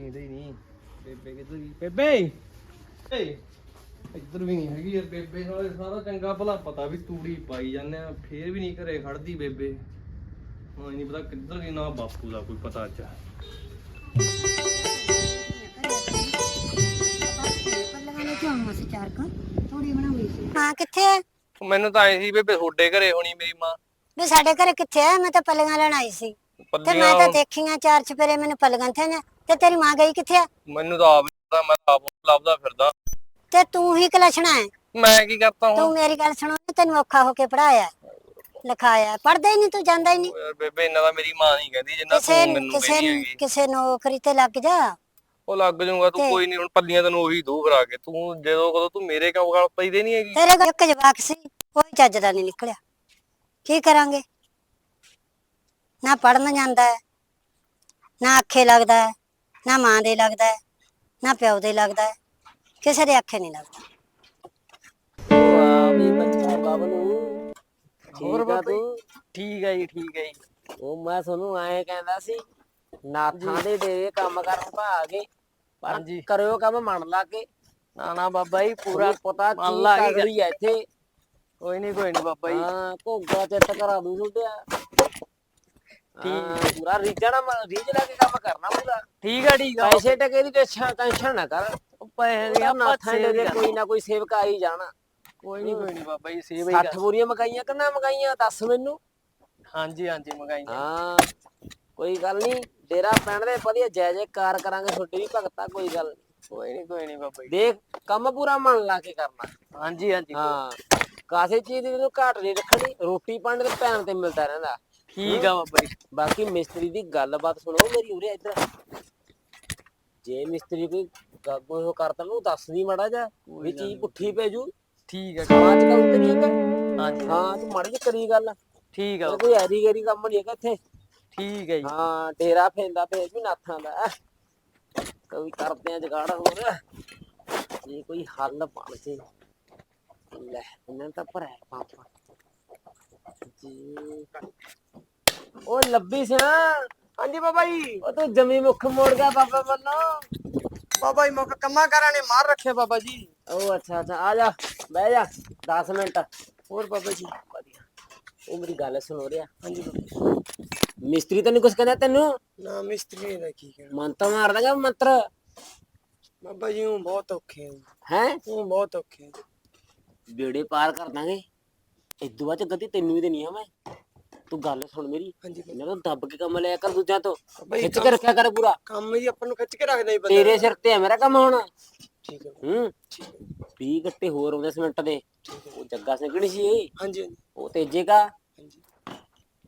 ਦੀਂਦੇ ਹੀ ਨਹੀਂ ਬੇਬੇ ਕਿੱਧਰ ਗਈ? ਬੇਬੇ! ਏ ਇੱਧਰ ਵੀ ਨਹੀਂ ਹੈਗੀ ਯਾਰ ਬੇਬੇ ਨਾਲੇ ਸਾਰਾ ਚੰਗਾ ਭਲਾ ਪਤਾ ਵੀ ਤੂੜੀ ਪਾਈ ਜਾਂਦੇ ਆ ਫੇਰ ਵੀ ਨਹੀਂ ਘਰੇ ਖੜਦੀ ਬੇਬੇ। ਹੁਣ ਨਹੀਂ ਪਤਾ ਕਿੱਧਰ ਗਈ ਨਾ ਬਾਪੂ ਦਾ ਕੋਈ ਪਤਾ ਅੱਜ। ਹਾਂ ਕਿੱਥੇ ਹੈ ਮੈਨੂੰ ਤਾਂ ਐ ਸੀ ਬੇਬੇ ਤੁਹਾਡੇ ਘਰੇ ਹੋਣੀ ਮੇਰੀ ਮਾਂ। ਵੀ ਸਾਡੇ ਘਰੇ ਕਿੱਥੇ ਹੈ ਮੈਂ ਤਾਂ ਪੱਲੀਆਂ ਲੈਣ ਆਈ ਸੀ। ਤੇ ਮੈਂ ਤਾਂ ਦੇਖੀਆਂ ਚਾਰ ਚਪੇਰੇ ਮੈਨੂੰ ਪੱਲੀਆਂ ਥੇ ਨੇ। ਤੇ ਤੇਰੀ ਮਾਂ ਗਈ ਕਿੱਥੇ ਹੈ ਮੈਨੂੰ ਤਾਂ ਆਪ ਨੀ ਪਤਾ ਮੈਂ ਤਾਂ ਆਪ ਲੱਭਦਾ ਫਿਰਦਾ। ਤੇ ਤੂੰ ਹੀ ਕਲਛਣਾ ਹੈ। ਮੈਂ ਕੀ ਕਰਤਾ ਤੂੰ ਹੁਣ ਮੇਰੀ ਗੱਲ ਸੁਣੋ ਤੈਨੂੰ ਔਖਾ ਹੋ ਕੇ ਪੜਾਇਆ ਲਿਖਾਇਆ ਪੜਦਾ ਹੀ ਨਹੀਂ ਤੂੰ ਜਾਂਦਾ ਹੀ ਨਹੀਂ। ਯਾਰ ਬੇਬੇ ਇਹਨਾਂ ਦਾ ਮੇਰੀ ਮਾਂ ਨਹੀਂ ਕਹਿੰਦੀ ਜਿੰਨਾ ਕਿਸੇ ਤੂੰ ਮੈਨੂੰ ਕਿਸੇ ਕਹਿੰਦੀ ਹੈਗੀ। ਕਿਸੇ ਨੌਕਰੀ ਤੇ ਲੱਗ ਜਾ। ਉਹ ਲੱਗ ਜਾਊਗਾ ਤੂੰ ਕੋਈ ਨਹੀਂ ਹੁਣ ਪੱਲੀਆਂ ਤੈਨੂੰ ਉਹੀ ਦੂ ਕਰਾ ਕੇ। ਤੂੰ ਜਦੋਂ ਕਦੋਂ ਤੂੰ ਮੇਰੇ ਕਿਉਂ ਗੱਲ ਪਈਦੇ ਨਹੀਂ ਹੈਗੀ? ਤੇਰੇ ਕੋਲ ਇੱਕ ਜਵਾਕ ਸੀ ਕੋਈ ਚੱਜ ਦਾ ਨਹੀਂ ਨਿਕਲਿਆ। ਕੀ ਕਰਾਂਗੇ? ਨਾ ਪੜਨ ਜਾਂਦਾ ਹੈ ਨਾ ਅੱਖੇ ਲੱਗਦਾ ਹੈ। ਨਾ ਮਾਂ ਦੇ ਲੱਗਦਾ ਹੈ ਨਾ ਪਿਓ ਦੇ ਲੱਗਦਾ ਹੈ ਕਿਸੇ ਦੇ ਅੱਖੇ ਨਹੀਂ ਲੱਗਦਾ। ਵਾਹ ਵੀ ਬੱਚਾ ਬਬਲੂ। ਹੋਰ ਠੀਕ ਆ ਬਾਬਾ ਜੀ? ਤੂੰ ਠੀਕ ਹੈ ਜੀ ਠੀਕ ਹੈ ਜੀ। ਉਹ ਮੈਂ ਤੁਹਾਨੂੰ ਐਂ ਕਹਿੰਦਾ ਸੀ ਨਾਥਾਂ ਦੇ ਡੇਰੇ ਕੰਮ ਕਰਨ ਭਾਗੇ ਪਰ ਹਾਂਜੀ। ਕਰਿਓ ਕੰਮ ਮਨ ਲਾ ਕੇ ਨਾ ਨਾ ਬਾਬਾ ਜੀ ਪੂਰਾ ਪੂਰਾ ਪਤਾ ਮਨ ਕੀ ਲਾ ਕੇ ਕਰੀ ਐ ਇੱਥੇ। ਕੋਈ ਨਹੀਂ ਕੋਈ ਨਹੀਂ ਬਾਬਾ ਜੀ। ਹਾਂ ਘੋਗਾ ਚਿੱਤ ਕਰਾ ਦੂ ਛੁੱਟਿਆ ਠੀਕ ਪੂਰਾ ਰੀਜਣਾ ਰੀਜ ਲਾ ਕੇ ਕੰਮ ਕਰਨਾ ਪੂਰਾ। ਠੀਕ ਆ ਠੀਕ ਆ। ਪੈਸੇ ਟਕੇ ਦੀ ਟੈਨਸ਼ਨ ਟੈਨਸ਼ਨ ਨਾ ਕਰ। ਪੈਸੇ ਦੇ ਕੋਈ ਨਾ ਕੋਈ ਸੇਵਕ ਆ ਹੀ ਜਾਣਾ। ਕੋਈ ਨਹੀਂ ਕੋਈ ਨਹੀਂ ਬਾਬਾ ਜੀ ਸੇਵਾ ਹੀ 60 ਕਰ ਬੋਰੀਆਂ ਮਕਾਈਆਂ ਕਿੰਨਾ ਮਕਾਈਆਂ ਦੱਸ ਮੈਨੂੰ? ਹਾਂਜੀ ਹਾਂਜੀ ਮੰਗਾਈ ਹਾਂ ਕੋਈ ਗੱਲ ਨਹੀਂ ਡੇਰਾ ਪੈਣ ਦੇ ਵਧੀਆ ਜੈ ਜੈਕਾਰ ਕਰਾਂਗੇ ਛੋਟੀ ਵੀ ਭਗਤਾ ਕੋਈ ਗੱਲ ਨੀ। ਕੋਈ ਨਹੀਂ ਕੋਈ ਨਹੀਂ ਬਾਬਾ ਜੀ। ਦੇਖ ਕੰਮ ਪੂਰਾ ਮਨ ਲਾ ਕੇ ਕਰਨਾ। ਹਾਂਜੀ ਹਾਂਜੀ। ਹਾਂ ਕਾਸੇ ਚੀਜ਼ ਦੀ ਤੈਨੂੰ ਘਾਟ ਨਹੀਂ ਰੱਖਣੀ ਰੋਟੀ ਪਾਣੀ ਤੇ ਟਾਈਮ ਤੇ ਮਿਲਦਾ ਰਹਿੰਦਾ। ਠੀਕ ਆ ਬਾਬਾ ਜੀ। ਬਾਕੀ ਮਿਸਤਰੀ ਦੀ ਗੱਲਬਾਤ ਸੁਣੋ ਮੇਰੀ ਉਰੇ ਇੱਧਰ। ਜੇ ਮਿਸਤਰੀ ਕੋਈ ਗ- ਕੋਈ ਉਹ ਕਰਦਾ ਨੂੰ ਦੱਸ ਦੀ ਮਾੜਾ ਜਾ ਵੀ ਚੀਜ਼ ਪੁੱਠੀ ਪੈ ਜੂ। ਠੀਕ ਆ। ਸਮਾਜ ਕੰਮ ਤੇ ਨਹੀਂ ਹੈਗਾ ਹਾਂਜੀ। ਹਾਂ ਤੂੰ ਮਾੜੀ ਕਰੀ ਗੱਲ। ਠੀਕ ਆ। ਕੋਈ ਐਰੀ ਗੈਰੀ ਕੰਮ ਨਹੀਂ ਹੈਗਾ ਇੱਥੇ। ਠੀਕ ਹੈ ਜੀ। ਹਾਂ ਡੇਰਾ ਫੇਂਦਾ ਫੇਸ ਵੀ ਨਾਥਾਂ ਦਾ। ਕੋਈ ਕਰਦੇ ਆ ਜਗਾੜ ਹੋਰ। ਜੇ ਕੋਈ ਹੱਲ ਬਣ ਜੇ। ਲੈ ਇਹਨਾਂ ਤਾਂ ਭਰਿਆ ਪਾਪਾ। ਉਹ ਲੱਭੀ ਸਿਆ ਹਾਂਜੀ ਬਾਬਾ ਜੀ। ਉਹ ਤੂੰ ਜਮੀ ਮੁੱਖ ਮੋੜ ਗਿਆ ਬਾਬਾ ਵੱਲੋਂ। ਬਾਬਾ ਜੀ ਮੁੱਕ ਕੰਮਾਂ ਕਾਰਾਂ ਨੇ ਮਾਰ ਰੱਖਿਆ ਬਾਬਾ ਜੀ। ਉਹ ਅੱਛਾ ਅੱਛਾ ਆ ਜਾ ਬਹਿ ਜਾ 10 ਮਿੰਟ। ਹੋਰ ਬਾਬਾ ਜੀ ਵਧੀਆ। ਉਹ ਮੇਰੀ ਗੱਲ ਸੁਣੋ ਰਿਹਾ ਹਾਂਜੀ ਬਾਬਾ ਮਿਸਤਰੀ ਤੈਨੂੰ ਕੁਝ ਕਹਿੰਦਾ ਤੈਨੂੰ? ਨਾ ਮਿਸਤਰੀ ਦਾ ਕੀ ਕਹਿਣਾ। ਮੰਤਰ ਮਾਰ ਦਾਂਗਾ ਮੰਤਰ। ਬਾਬਾ ਜੀ ਉਹ ਬਹੁਤ ਔਖੇ ਆ। ਹੈ? ਉਹ ਬਹੁਤ ਔਖੇ ਆ। ਬੇੜੇ ਪਾਰ ਕਰ ਦਾਂਗੇ। ਇਦੋਂ ਬਾਅਦ ਚ ਗਤੀ ਤੈਨੂੰ ਵੀ ਦੇਣੀ ਆ ਮੈਂ। ਤੂੰ ਗੱਲ ਸੁਣ ਮੇਰੀ। ਹਾਂਜੀ। ਇਹਨਾਂ ਤੋਂ ਦੱਬ ਕੇ ਕੰਮ ਲਿਆ ਕਰ ਦੂਜਿਆਂ ਤੋਂ। ਖਿੱਚ ਕੇ ਰੱਖਿਆ ਕਰ ਪੂਰਾ। ਕੰਮ ਜੀ ਆਪਾਂ ਨੂੰ ਖਿੱਚ ਕੇ ਰੱਖਦਾ ਹੀ ਬੰਦਾ। ਤੇਰੇ ਸਿਰ ਤੇ ਹੈ ਮੇਰਾ ਕੰਮ ਹੋਣਾ। ਠੀਕ ਹੈ। ਹੂੰ। ਠੀਕ ਹੈ। 20 ਗੱਟੇ ਹੋਰ ਆਉਂਦੇ ਸਿਮੈਂਟ ਦੇ। ਉਹ ਜੱਗਾ ਸਿੰਘ ਕਿਹੜੀ ਸੀ ਇਹ? ਹਾਂਜੀ ਹਾਂਜੀ। ਉਹ ਤੇਜੇ ਕਾ ਹਾਂਜੀ।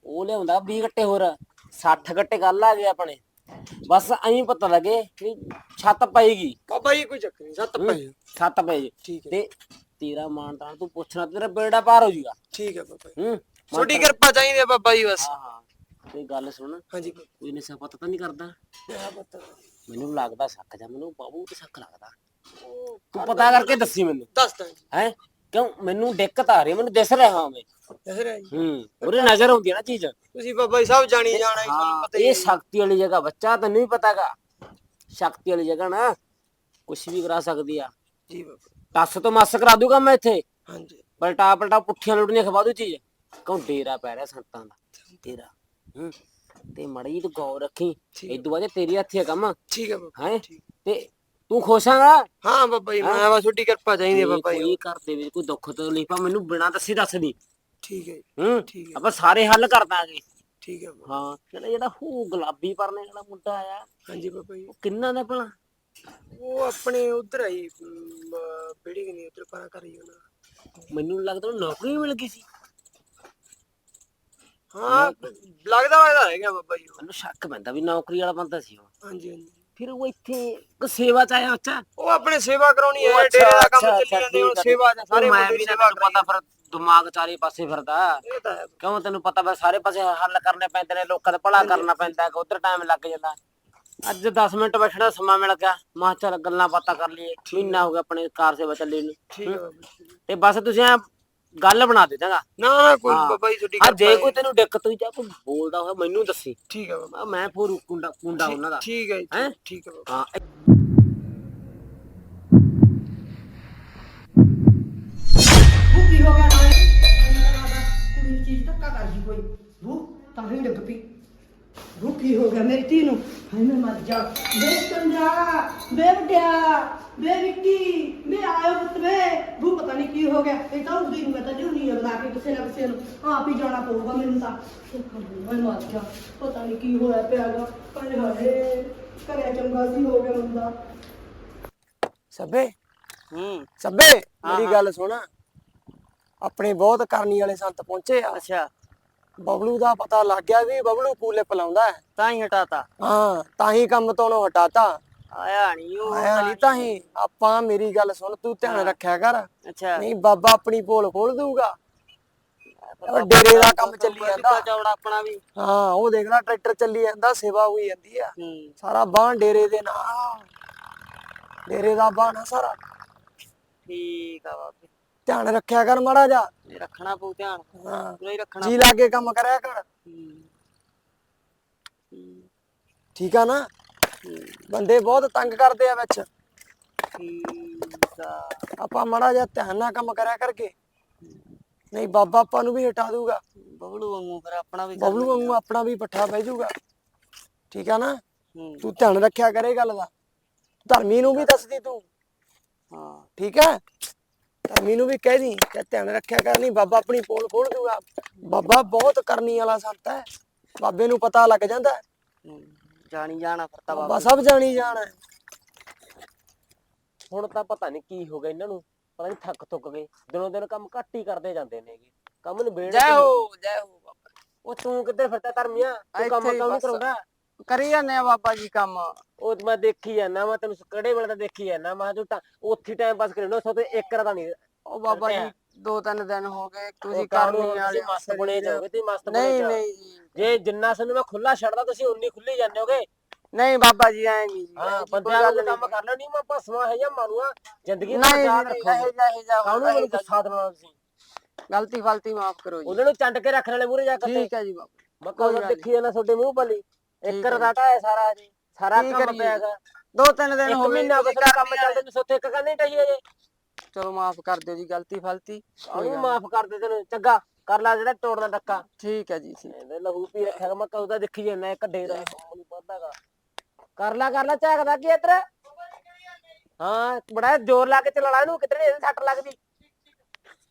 ਉਹ ਲਿਆਉਂਦਾ 20 ਗੱਟੇ ਹੋਰ। 60 ਗੱਟੇ ਗੱਲ ਆ ਗਏ ਆਪਣੇ। ਬਸ ਐਂ ਪਤਾ ਲੱਗੇ ਕਿ ਛੱਤ ਪਏਗੀ। ਬਾਬਾ ਜੀ ਕੋਈ ਚੱਕਰ ਨਹੀਂ ਸੱਤ ਪਏ ਛੱਤ ਪਏ ਜੀ। ਠੀਕ ਹੈ। ਤੇ ਤੇਰਾ ਮਾਨ ਤਾਂ ਤੂੰ ਪੁੱਛਣਾ ਤੇਰਾ ਬੇੜਾ ਪਾਰ ਹੋ ਜਾਊਗਾ ਠੀਕ ਹੈ ਬਾਬਾ ਜੀ। ਹੂੰ? ਛੋਟੀ ਕਿਰਪਾ ਚਾਹੀਦੀ ਹੈ ਬਾਬਾ ਜੀ ਬਸ। ਹਾਂ ਹਾਂ। ਤੇ ਗੱਲ ਸੁਣ ਹਾਂਜੀ। ਬਾਬਾ ਕੋਈ ਨਸ਼ਾ ਪਤਾ ਤਾਂ ਨਹੀਂ ਕਰਦਾ? ਕਿਆ ਪਤਾ ਮੈਨੂੰ ਲੱਗਦਾ ਸ਼ੱਕ ਜਾ ਮੈਨੂੰ ਬਾਬੂ ਤੇ ਸ਼ੱਕ ਲੱਗਦਾ। ਉਹ ਤੂੰ ਪਤਾ ਕਰਕੇ ਦੱਸੀ ਮੈਨੂੰ। ਦੱਸਦਾ ਜੀ। ਹੈ? ਕਿਉਂ? ਮੈਨੂੰ ਦਿੱਕਤ ਆ ਰਹੀ ਹੈ, ਮੈਨੂੰ ਦਿਸ ਰਿਹਾ ਮੈਂ ਦੱਸ ਰਿਹਾ ਜੀ। ਹੂੰ ਉਹਦੇ ਨਜ਼ਰ ਆਉਂਦੀ ਹੈ ਨਾ ਚੀਜ਼। ਤੁਸੀਂ ਬਾਬਾ ਜੀ ਸਭ ਜਾਣੀ ਜਾਣਾ ਜੀ ਤੁਹਾਨੂੰ ਹਾਂ ਪਤਾ ਹੀ ਇਹ ਹੈ। ਸ਼ਕਤੀ ਵਾਲੀ ਜਗ੍ਹਾ ਬੱਚਾ ਤੈਨੂੰ ਵੀ ਪਤਾਗਾ। ਸ਼ਕਤੀ ਵਾਲੀ ਜਗ੍ਹਾ ਨਾ ਕੁਝ ਵੀ ਕਰਾ ਸਕਦੀ ਆ। ਜੀ ਬਾਬਾ। ਟੱਸ ਤੋਂ ਮੱਸ ਕਰਾ ਦੂਗਾ ਮੈਂ ਇੱਥੇ। ਹਾਂਜੀ। ਪਲਟਾ ਪਲਟਾ ਪੁੱਠੀਆਂ ਲੁੱਟਣੀਆਂ ਖਵਾ ਦੂ ਚੀਜ਼। ਕਿਉਂ ਡੇਰਾ ਪੈ ਰਿਹਾ ਸੰਤਾਂ ਦਾ। ਤੇਰਾ ਹੂੰ। ਤੇ ਮੜੀ ਤੂੰ ਗੌਰ ਰੱਖੀ। ਇਦੋਂ ਬਾਅਦ ਤੇਰੀ ਹੱਥੀ ਆ ਕੰਮ। ਠੀਕ ਹੈ ਬਾਬਾ ਹੈ। ਤੇ ਤੂੰ ਖੁਸ਼ ਆਂਗਾ ਹਾਂ ਬਾਬਾ ਜੀ ਮੈਂ ਬਸ ਛੋਟੀ ਕਿਰਪਾ ਚਾਹੀਦੀ ਹੈ ਬਾਬਾ ਜੀ। ਕੋਈ ਘਰ ਦੇ ਵਿੱਚ ਕੋਈ ਦੁੱਖ ਤਕਲੀਫ ਆ ਮੈਨੂੰ ਬਿਨਾਂ ਦੱਸੀ ਦੱਸ ਦੀ। ਠੀਕ ਹੈ ਹੂੰ? ਠੀਕ ਹੈ ਆਪਾਂ ਸਾਰੇ ਹੱਲ ਕਰ ਦਾਂਗੇ। ਠੀਕ ਹੈ ਬਾਬਾ। ਹਾਂ। ਜਿਹੜਾ ਜਿਹੜਾ ਹੂ ਗੁਲਾਬੀ ਪਰਨੇ ਵਾਲਾ ਮੁੰਡਾ ਆਇਆ ਹਾਂਜੀ ਬਾਬਾ ਜੀ। ਉਹ ਕਿੰਨਾ ਦਾ ਭਲਾ? ਉਹ ਆਪਣੇ ਉਧਰ ਆਈ ਕਿ ਨਹੀਂ ਉਧਰ ਪਰਾਂ ਕਰੀ ਉਹਨਾਂ ਮੈਨੂੰ ਲੱਗਦਾ ਉਹਨੂੰ ਨੌਕਰੀ ਮਿਲ ਗਈ ਸੀ। ਹਾਂ ਲੱਗਦਾ ਹੋਇਆ ਹੈਗਾ ਬਾਬਾ ਜੀ ਉਹ। ਮੈਨੂੰ ਸ਼ੱਕ ਪੈਂਦਾ ਵੀ ਨੌਕਰੀ ਵਾਲਾ ਬੰਦਾ ਸੀ ਉਹ। ਹਾਂਜੀ ਹਾਂਜੀ। ਫਿਰ ਉਹ ਇੱਥੇ ਇੱਕ ਸੇਵਾ ਚ ਆਇਆ ਬੱਚਾ ਉਹ ਆਪਣੇ ਸੇਵਾ ਕਰਾਉਣੀ ਉਹ ਹੈ ਅੱਛਾ, ਡੇਰੇ ਦਾ ਕੰਮ ਅੱਛਾ, ਚੱਲੀ ਅੱਛਾ, ਜਾਂਦੇ ਉਹ ਸੇਵਾ ਚ ਸਾਰੇ ਉਹ ਮੈਂ ਵੀ ਨਾ ਪਤਾ ਫਿਰ ਦਿਮਾਗ ਚਾਰੇ ਪਾਸੇ ਫਿਰਦਾ। ਕਿਉਂ ਤੈਨੂੰ ਪਤਾ ਵਾ ਸਾਰੇ ਪਾਸੇ ਹੱਲ ਕਰਨੇ ਪੈਂਦੇ ਨੇ ਲੋਕਾਂ ਦਾ ਭਲਾ ਕਰਨਾ ਪੈਂਦਾ ਹੈ ਉਧਰ ਟਾਈਮ ਲੱਗ ਜਾਂਦਾ। ਅੱਜ 10 ਮਿੰਟ ਬੈਠਣਾ ਸਮਾਂ ਮਿਲ ਗਿਆ। ਮਾਂ ਚੱਲ ਗੱਲਾਂ ਬਾਤਾਂ ਕਰ ਲਈਏ। ਮਹੀਨਾ ਹੋ ਗਿਆ ਆਪਣੇ ਕਾਰ ਸੇਵਾ ਚੱਲੀ ਨੂੰ। ਠੀਕ ਹੈ ਤੇ ਬਸ ਤੁਸੀਂ ਐਂ ਗੱਲ ਬਣਾ ਦੇ ਚੰਗਾ। ਨਾ ਨਾ ਕੋਈ ਹਾਂ। ਬਾਬਾ ਜੀ ਤੁਹਾਡੀ ਆ ਜੇ ਕੋਈ ਹੈ। ਤੈਨੂੰ ਦਿੱਕਤ ਹੋਈ ਜਾਂ ਕੋਈ ਬੋਲਦਾ ਹੋਇਆ ਮੈਨੂੰ ਦੱਸੀ। ਠੀਕ ਹੈ ਬਾਬਾ ਮੈਂ- ਫੋਰ ਕੁੰਡਾ ਕੁੰਡਾ ਉਹਨਾਂ ਦਾ। ਠੀਕ ਹੈ ਜੀ, ਹੈਂ? ਠੀਕ ਹੈ ਬਾਬਾ ਹਾਂ ਉਹ ਕੀ ਹੋ ਗਿਆ ਨਾਲੇ? ਕੁੜੀ ਨੂੰ ਚੀਜ਼ ਧੱਕਾ ਕਰ ਗਈ ਕੋਈ। ਉਹ ਤਾਂ ਹੀ ਡਿੱਗ ਪਈ। ਉਹ ਕੀ ਹੋ ਗਿਆ ਮੇਰੀ ਧੀ ਨੂੰ? ਹਾਏ ਮੈਂ ਮਰ ਜਾ। ਬੇ ਚੰਦਰਾ ਬੇ ਵੱਡਿਆ ਬੇ ਵਿੱਕੀ ਮੈਂ ਆਇਆ ਪੁੱਤ ਵੇ। ਉਹ ਪਤਾ ਨਹੀਂ ਕੀ ਹੋ ਗਿਆ। ਇਹ ਤਾਂ ਉਹਦੀ ਨੂੰ ਮੈਂ ਤਾਂ ਲਿਉਣੀ ਆ ਬਣਾ ਕੇ ਕਿਸੇ ਨਾ ਕਿਸੇ ਨੂੰ। ਆਪ ਹੀ ਜਾਣਾ ਪਊਗਾ ਮੈਨੂੰ ਤਾਂ। ਮੈਂ ਮਰ ਜਾ। ਪਤਾ ਨਹੀਂ ਕੀ ਹੋਇਆ ਪਿਆਗਾ। ਪਰ ਹਾਏ ਕਰਿਆ ਚੰਗਾ ਸੀ ਹੋ ਗਿਆ ਬੰਦਾ ਸਭੇ ਹੂੰ। ਸਭੇ ਹਾਂ, ਮੇਰੀ। ਗੱਲ ਸੁਣ। ਆਪਣੇ ਬਹੁਤ ਕਰਨੀ ਵਾਲੇ ਸੰਤ ਪਹੁੰਚੇ ਆ। ਅੱਛਾ। ਬਬਲੂ ਦਾ ਪਤਾ ਲੱਗ ਗਿਆ ਵੀ ਬਬਲੂ ਕੂਲੇ ਪਲਾਉਂਦਾ ਹੈ ਤਾਂ ਹੀ ਹਟਾਤਾ। ਹਾਂ ਤਾਂ ਹੀ ਕੰਮ ਤੋਂ ਉਹਨੂੰ ਹਟਾਤਾ। ਆਇਆ ਨਹੀਂ ਉਹ ਆਇਆ ਨਹੀਂ ਤਾਂ ਹੀ। ਆਪਾਂ ਮੇਰੀ ਗੱਲ ਸੁਣ ਤੂੰ ਧਿਆਨ ਰੱਖਿਆ ਕਰ। ਅੱਛਾ। ਨਹੀਂ ਬਾਬਾ ਆਪਣੀ ਪੋਲ ਖੋਲ ਉਹ ਡੇਰੇ ਦਾ ਕੰਮ ਚੱਲੀ ਜਾਂਦਾ। ਚੌੜਾ ਆਪਣਾ ਵੀ। ਹਾਂ ਉਹ ਦੇਖ ਲੈ ਟਰੈਕਟਰ ਚੱਲੀ ਜਾਂਦਾ ਸੇਵਾ ਹੋਈ ਜਾਂਦੀ ਆ। ਸਾਰਾ ਬਾਣ ਡੇਰੇ ਦੇ ਨਾਲ। ਡੇਰੇ ਦਾ ਬਾਣ ਆ ਸਾਰਾ। ਠੀਕ ਆ ਬਾਬੇ। ਧਿਆਨ ਰੱਖਿਆ ਕਰ ਮਾੜਾ ਜਾ ਇਹ ਰੱਖਣਾ ਪਊ ਧਿਆਨ। ਹਾਂ ਪੂਰਾ ਹੀ ਰੱਖਣਾ ਜੀ ਲਾ ਕੇ ਕੰਮ ਕਰਿਆ ਕਰ। ਹੂੰ। ਹੂੰ, ਠੀਕ ਆ ਨਾ? ਬੰਦੇ ਬਹੁਤ ਤੰਗ ਕਰਦੇ ਆ ਵਿੱਚ। ਠੀਕ ਆ। ਆਪਾਂ ਮਾੜਾ ਜਿਹਾ ਧਿਆਨ ਨਾਲ ਕੰਮ ਕਰਿਆ ਕਰਕੇ। ਨਹੀਂ ਬਾਬਾ ਆਪਾਂ ਨੂੰ ਵੀ ਹਟਾ ਦੂਗਾ ਬਬਲੂ ਵਾਂਗੂ ਫਿਰ ਆਪਣਾ ਵੀ ਕਰ ਬਬਲੂ ਵਾਂਗੂ ਆਪਣਾ ਵੀ ਪੱਠਾ ਬਹਿ ਜਾਊਗਾ ਠੀਕ ਆ ਨਾ? ਹੂੰ, ਤੂੰ ਧਿਆਨ ਰੱਖਿਆ ਕਰੇ ਗੱਲ ਦਾ। ਧਰਮੀ ਨੂੰ ਵੀ ਦੱਸਦੀ ਤੂੰ। ਹਾਂ। ਠੀਕ ਹੈ ਧਰਮੀ ਨੂੰ ਵੀ ਕਹਿ ਦੀ ਕਿ ਧਿਆਨ ਰੱਖਿਆ ਕਰ ਨਹੀਂ ਬਾਬਾ ਆਪਣੀ ਪੋਲ ਖੋਲ ਦੂਗਾ। ਬਾਬਾ ਬਹੁਤ ਕਰਨੀ ਵਾਲਾ ਸੰਤ ਹੈ। ਬਾਬੇ ਨੂੰ ਪਤਾ ਲੱਗ ਜਾਂਦਾ ਜਾਣੀ ਜਾਣਾ ਫਿਰ ਤਾਂ ਬਾਬਾ ਸਭ ਜਾਣੀ ਜਾਣਾ। ਹੁਣ ਤਾਂ ਪਤਾ ਨਹੀਂ ਕੀ ਹੋ ਗਿਆ ਇਹਨਾਂ ਨੂੰ। ਪਤਾ ਨਹੀਂ ਥੱਕ ਥੁੱਕ ਗਏ। ਦਿਨੋਂ ਦਿਨ ਕੰਮ ਘੱਟ ਹੀ ਕਰਦੇ ਜਾਂਦੇ ਨੇਗੇ ਕੰਮ ਨੂੰ ਬੇੜ ਜੈ ਹੋ ਜੈ ਹੋ ਬਾਬਾ। ਉਹ ਤੂੰ ਕਿੱਧਰ ਫਿਰਦਾ ਧਰਮੀਆਂ? ਤੂੰ ਕੰਮ ਬਸ। ਕਰਾਉਂਦਾ? ਕਰੀ ਜਾਂਦੇ ਆ ਬਾਬਾ ਜੀ ਕੰਮ। ਉਹ ਤੇ ਮੈਂ ਦੇਖੀ ਜਾਂਦਾ ਮੈਂ ਤੈਨੂੰ ਕਿਹੜੇ ਵੇਲੇ ਦਾ ਦੇਖੀ ਜਾਂਦਾ ਮੈਂ ਤੂੰ ਤਾਂ ਉੱਥੇ ਟਾਈਮ ਪਾਸ ਕਰੀ ਨਾ ਸੋ ਤੇ ਇੱਕ ਰਦਾ ਨਹੀਂ। ਉਹ ਬਾਬਾ। ਜੀ ਦੋ ਤਿੰਨ ਦਿਨ ਹੋ ਗਏ ਤੁਸੀਂ ਕਰਨੀ ਵਾਲੇ ਤੁਸੀਂ ਮਸਤ ਬਣੇ ਜਾਓਗੇ ਤੇ ਮਸਤ ਬਣੇ ਨਹੀਂ। ਨਹੀਂ ਜੀ ਜਿੰਨਾ ਸਾਨੂੰ ਮੈਂ ਖੁੱਲਾ ਛੱਡਦਾ ਤੁਸੀਂ ਉਨੀ ਖੁੱਲੀ ਜਾਂਦੇ ਹੋਗੇ। ਨਹੀਂ ਬਾਬਾ ਜੀ ਐ ਨਹੀਂ ਹਾਂ ਬੰਦਿਆਂ ਨਹੀਂ। ਕੰਮ ਕਰ ਲੈਣੀ ਮੈਂ ਭਸਮਾ ਹੈ ਜਾਂ ਮਾਰੂਆ ਜ਼ਿੰਦਗੀ ਦਾ ਯਾਦ ਰੱਖੋ। ਕਾਹਨੂੰ ਮੈਨੂੰ ਗੁੱਸਾ ਦੇਣਾ ਤੁਸੀਂ? ਗਲਤੀ ਫਲਤੀ ਮਾਫ ਕਰੋ ਜੀ। ਉਹਨਾਂ ਨੂੰ ਚੰਡ ਕੇ ਰੱਖਣ ਵਾਲੇ ਮੂਰੇ ਜਾ ਕੇ ਠੀਕ ਹੈ ਜੀ ਬਾਬਾ ਮੈਂ ਕੋਈ ਦੇਖੀ ਜਾਂਦਾ ਤੁਹਾਡੇ ਮੂੰਹ ਭਲੀ। ਇੱਕ ਹੈ ਰਦਾਟਾ ਹੈ ਸਾਰਾ ਜੀ ਸਾਰਾ ਕੀ ਕੰਮ ਕਰੀਏ? ਪਿਆਗਾ ਦੋ ਤਿੰਨ ਦਿਨ ਇੱਕ ਹੋ ਗਏ ਮਹੀਨਾ ਹੋ ਗਿਆ ਤੁਸੀਂ ਕੰਮ ਚੱਲਦੇ। ਨੂੰ ਸੋਤੇ ਇੱਕ ਕਰਨੀ ਟਹੀਏ ਜੇ। ਚਲੋ ਮਾਫ ਕਰ ਦਿਓ ਜੀ ਗਲਤੀ ਫਲਤੀ ਕੋਈ ਉਹਨੂੰ ਗੱਲ ਮਾਫ ਕਰ ਦੇ ਤੈਨੂੰ ਚੰਗਾ ਕਰ ਲੈ ਜਿਹੜਾ ਤੋੜਨਾ ਡੱਕਾ ਨਹੀਂ। ਠੀਕ ਹੈ ਜੀ ਠੀਕ। ਇਹਦੇ ਲਹੂ ਪੀ ਰੱਖਿਆ ਮੈਂ ਕਦੋਂ ਦਾ ਦੇਖੀ ਜਾਂਦਾ ਇੱਕ ਡੇ ਦਾ। ਮੈਨੂੰ ਪਤਾਗਾ ਕਰ ਲੈ ਕਰ ਲੈ ਝਾਕਦਾ ਕੀ ਇੱਧਰ? ਹਾਂ ਬੜਾ ਜ਼ੋਰ ਲਾ ਕੇ ਚਲਾਣਾ ਇਹਨੂੰ ਕਿਤੇ ਇਹਦੇ ਸੱਟ ਲੱਗਦੀ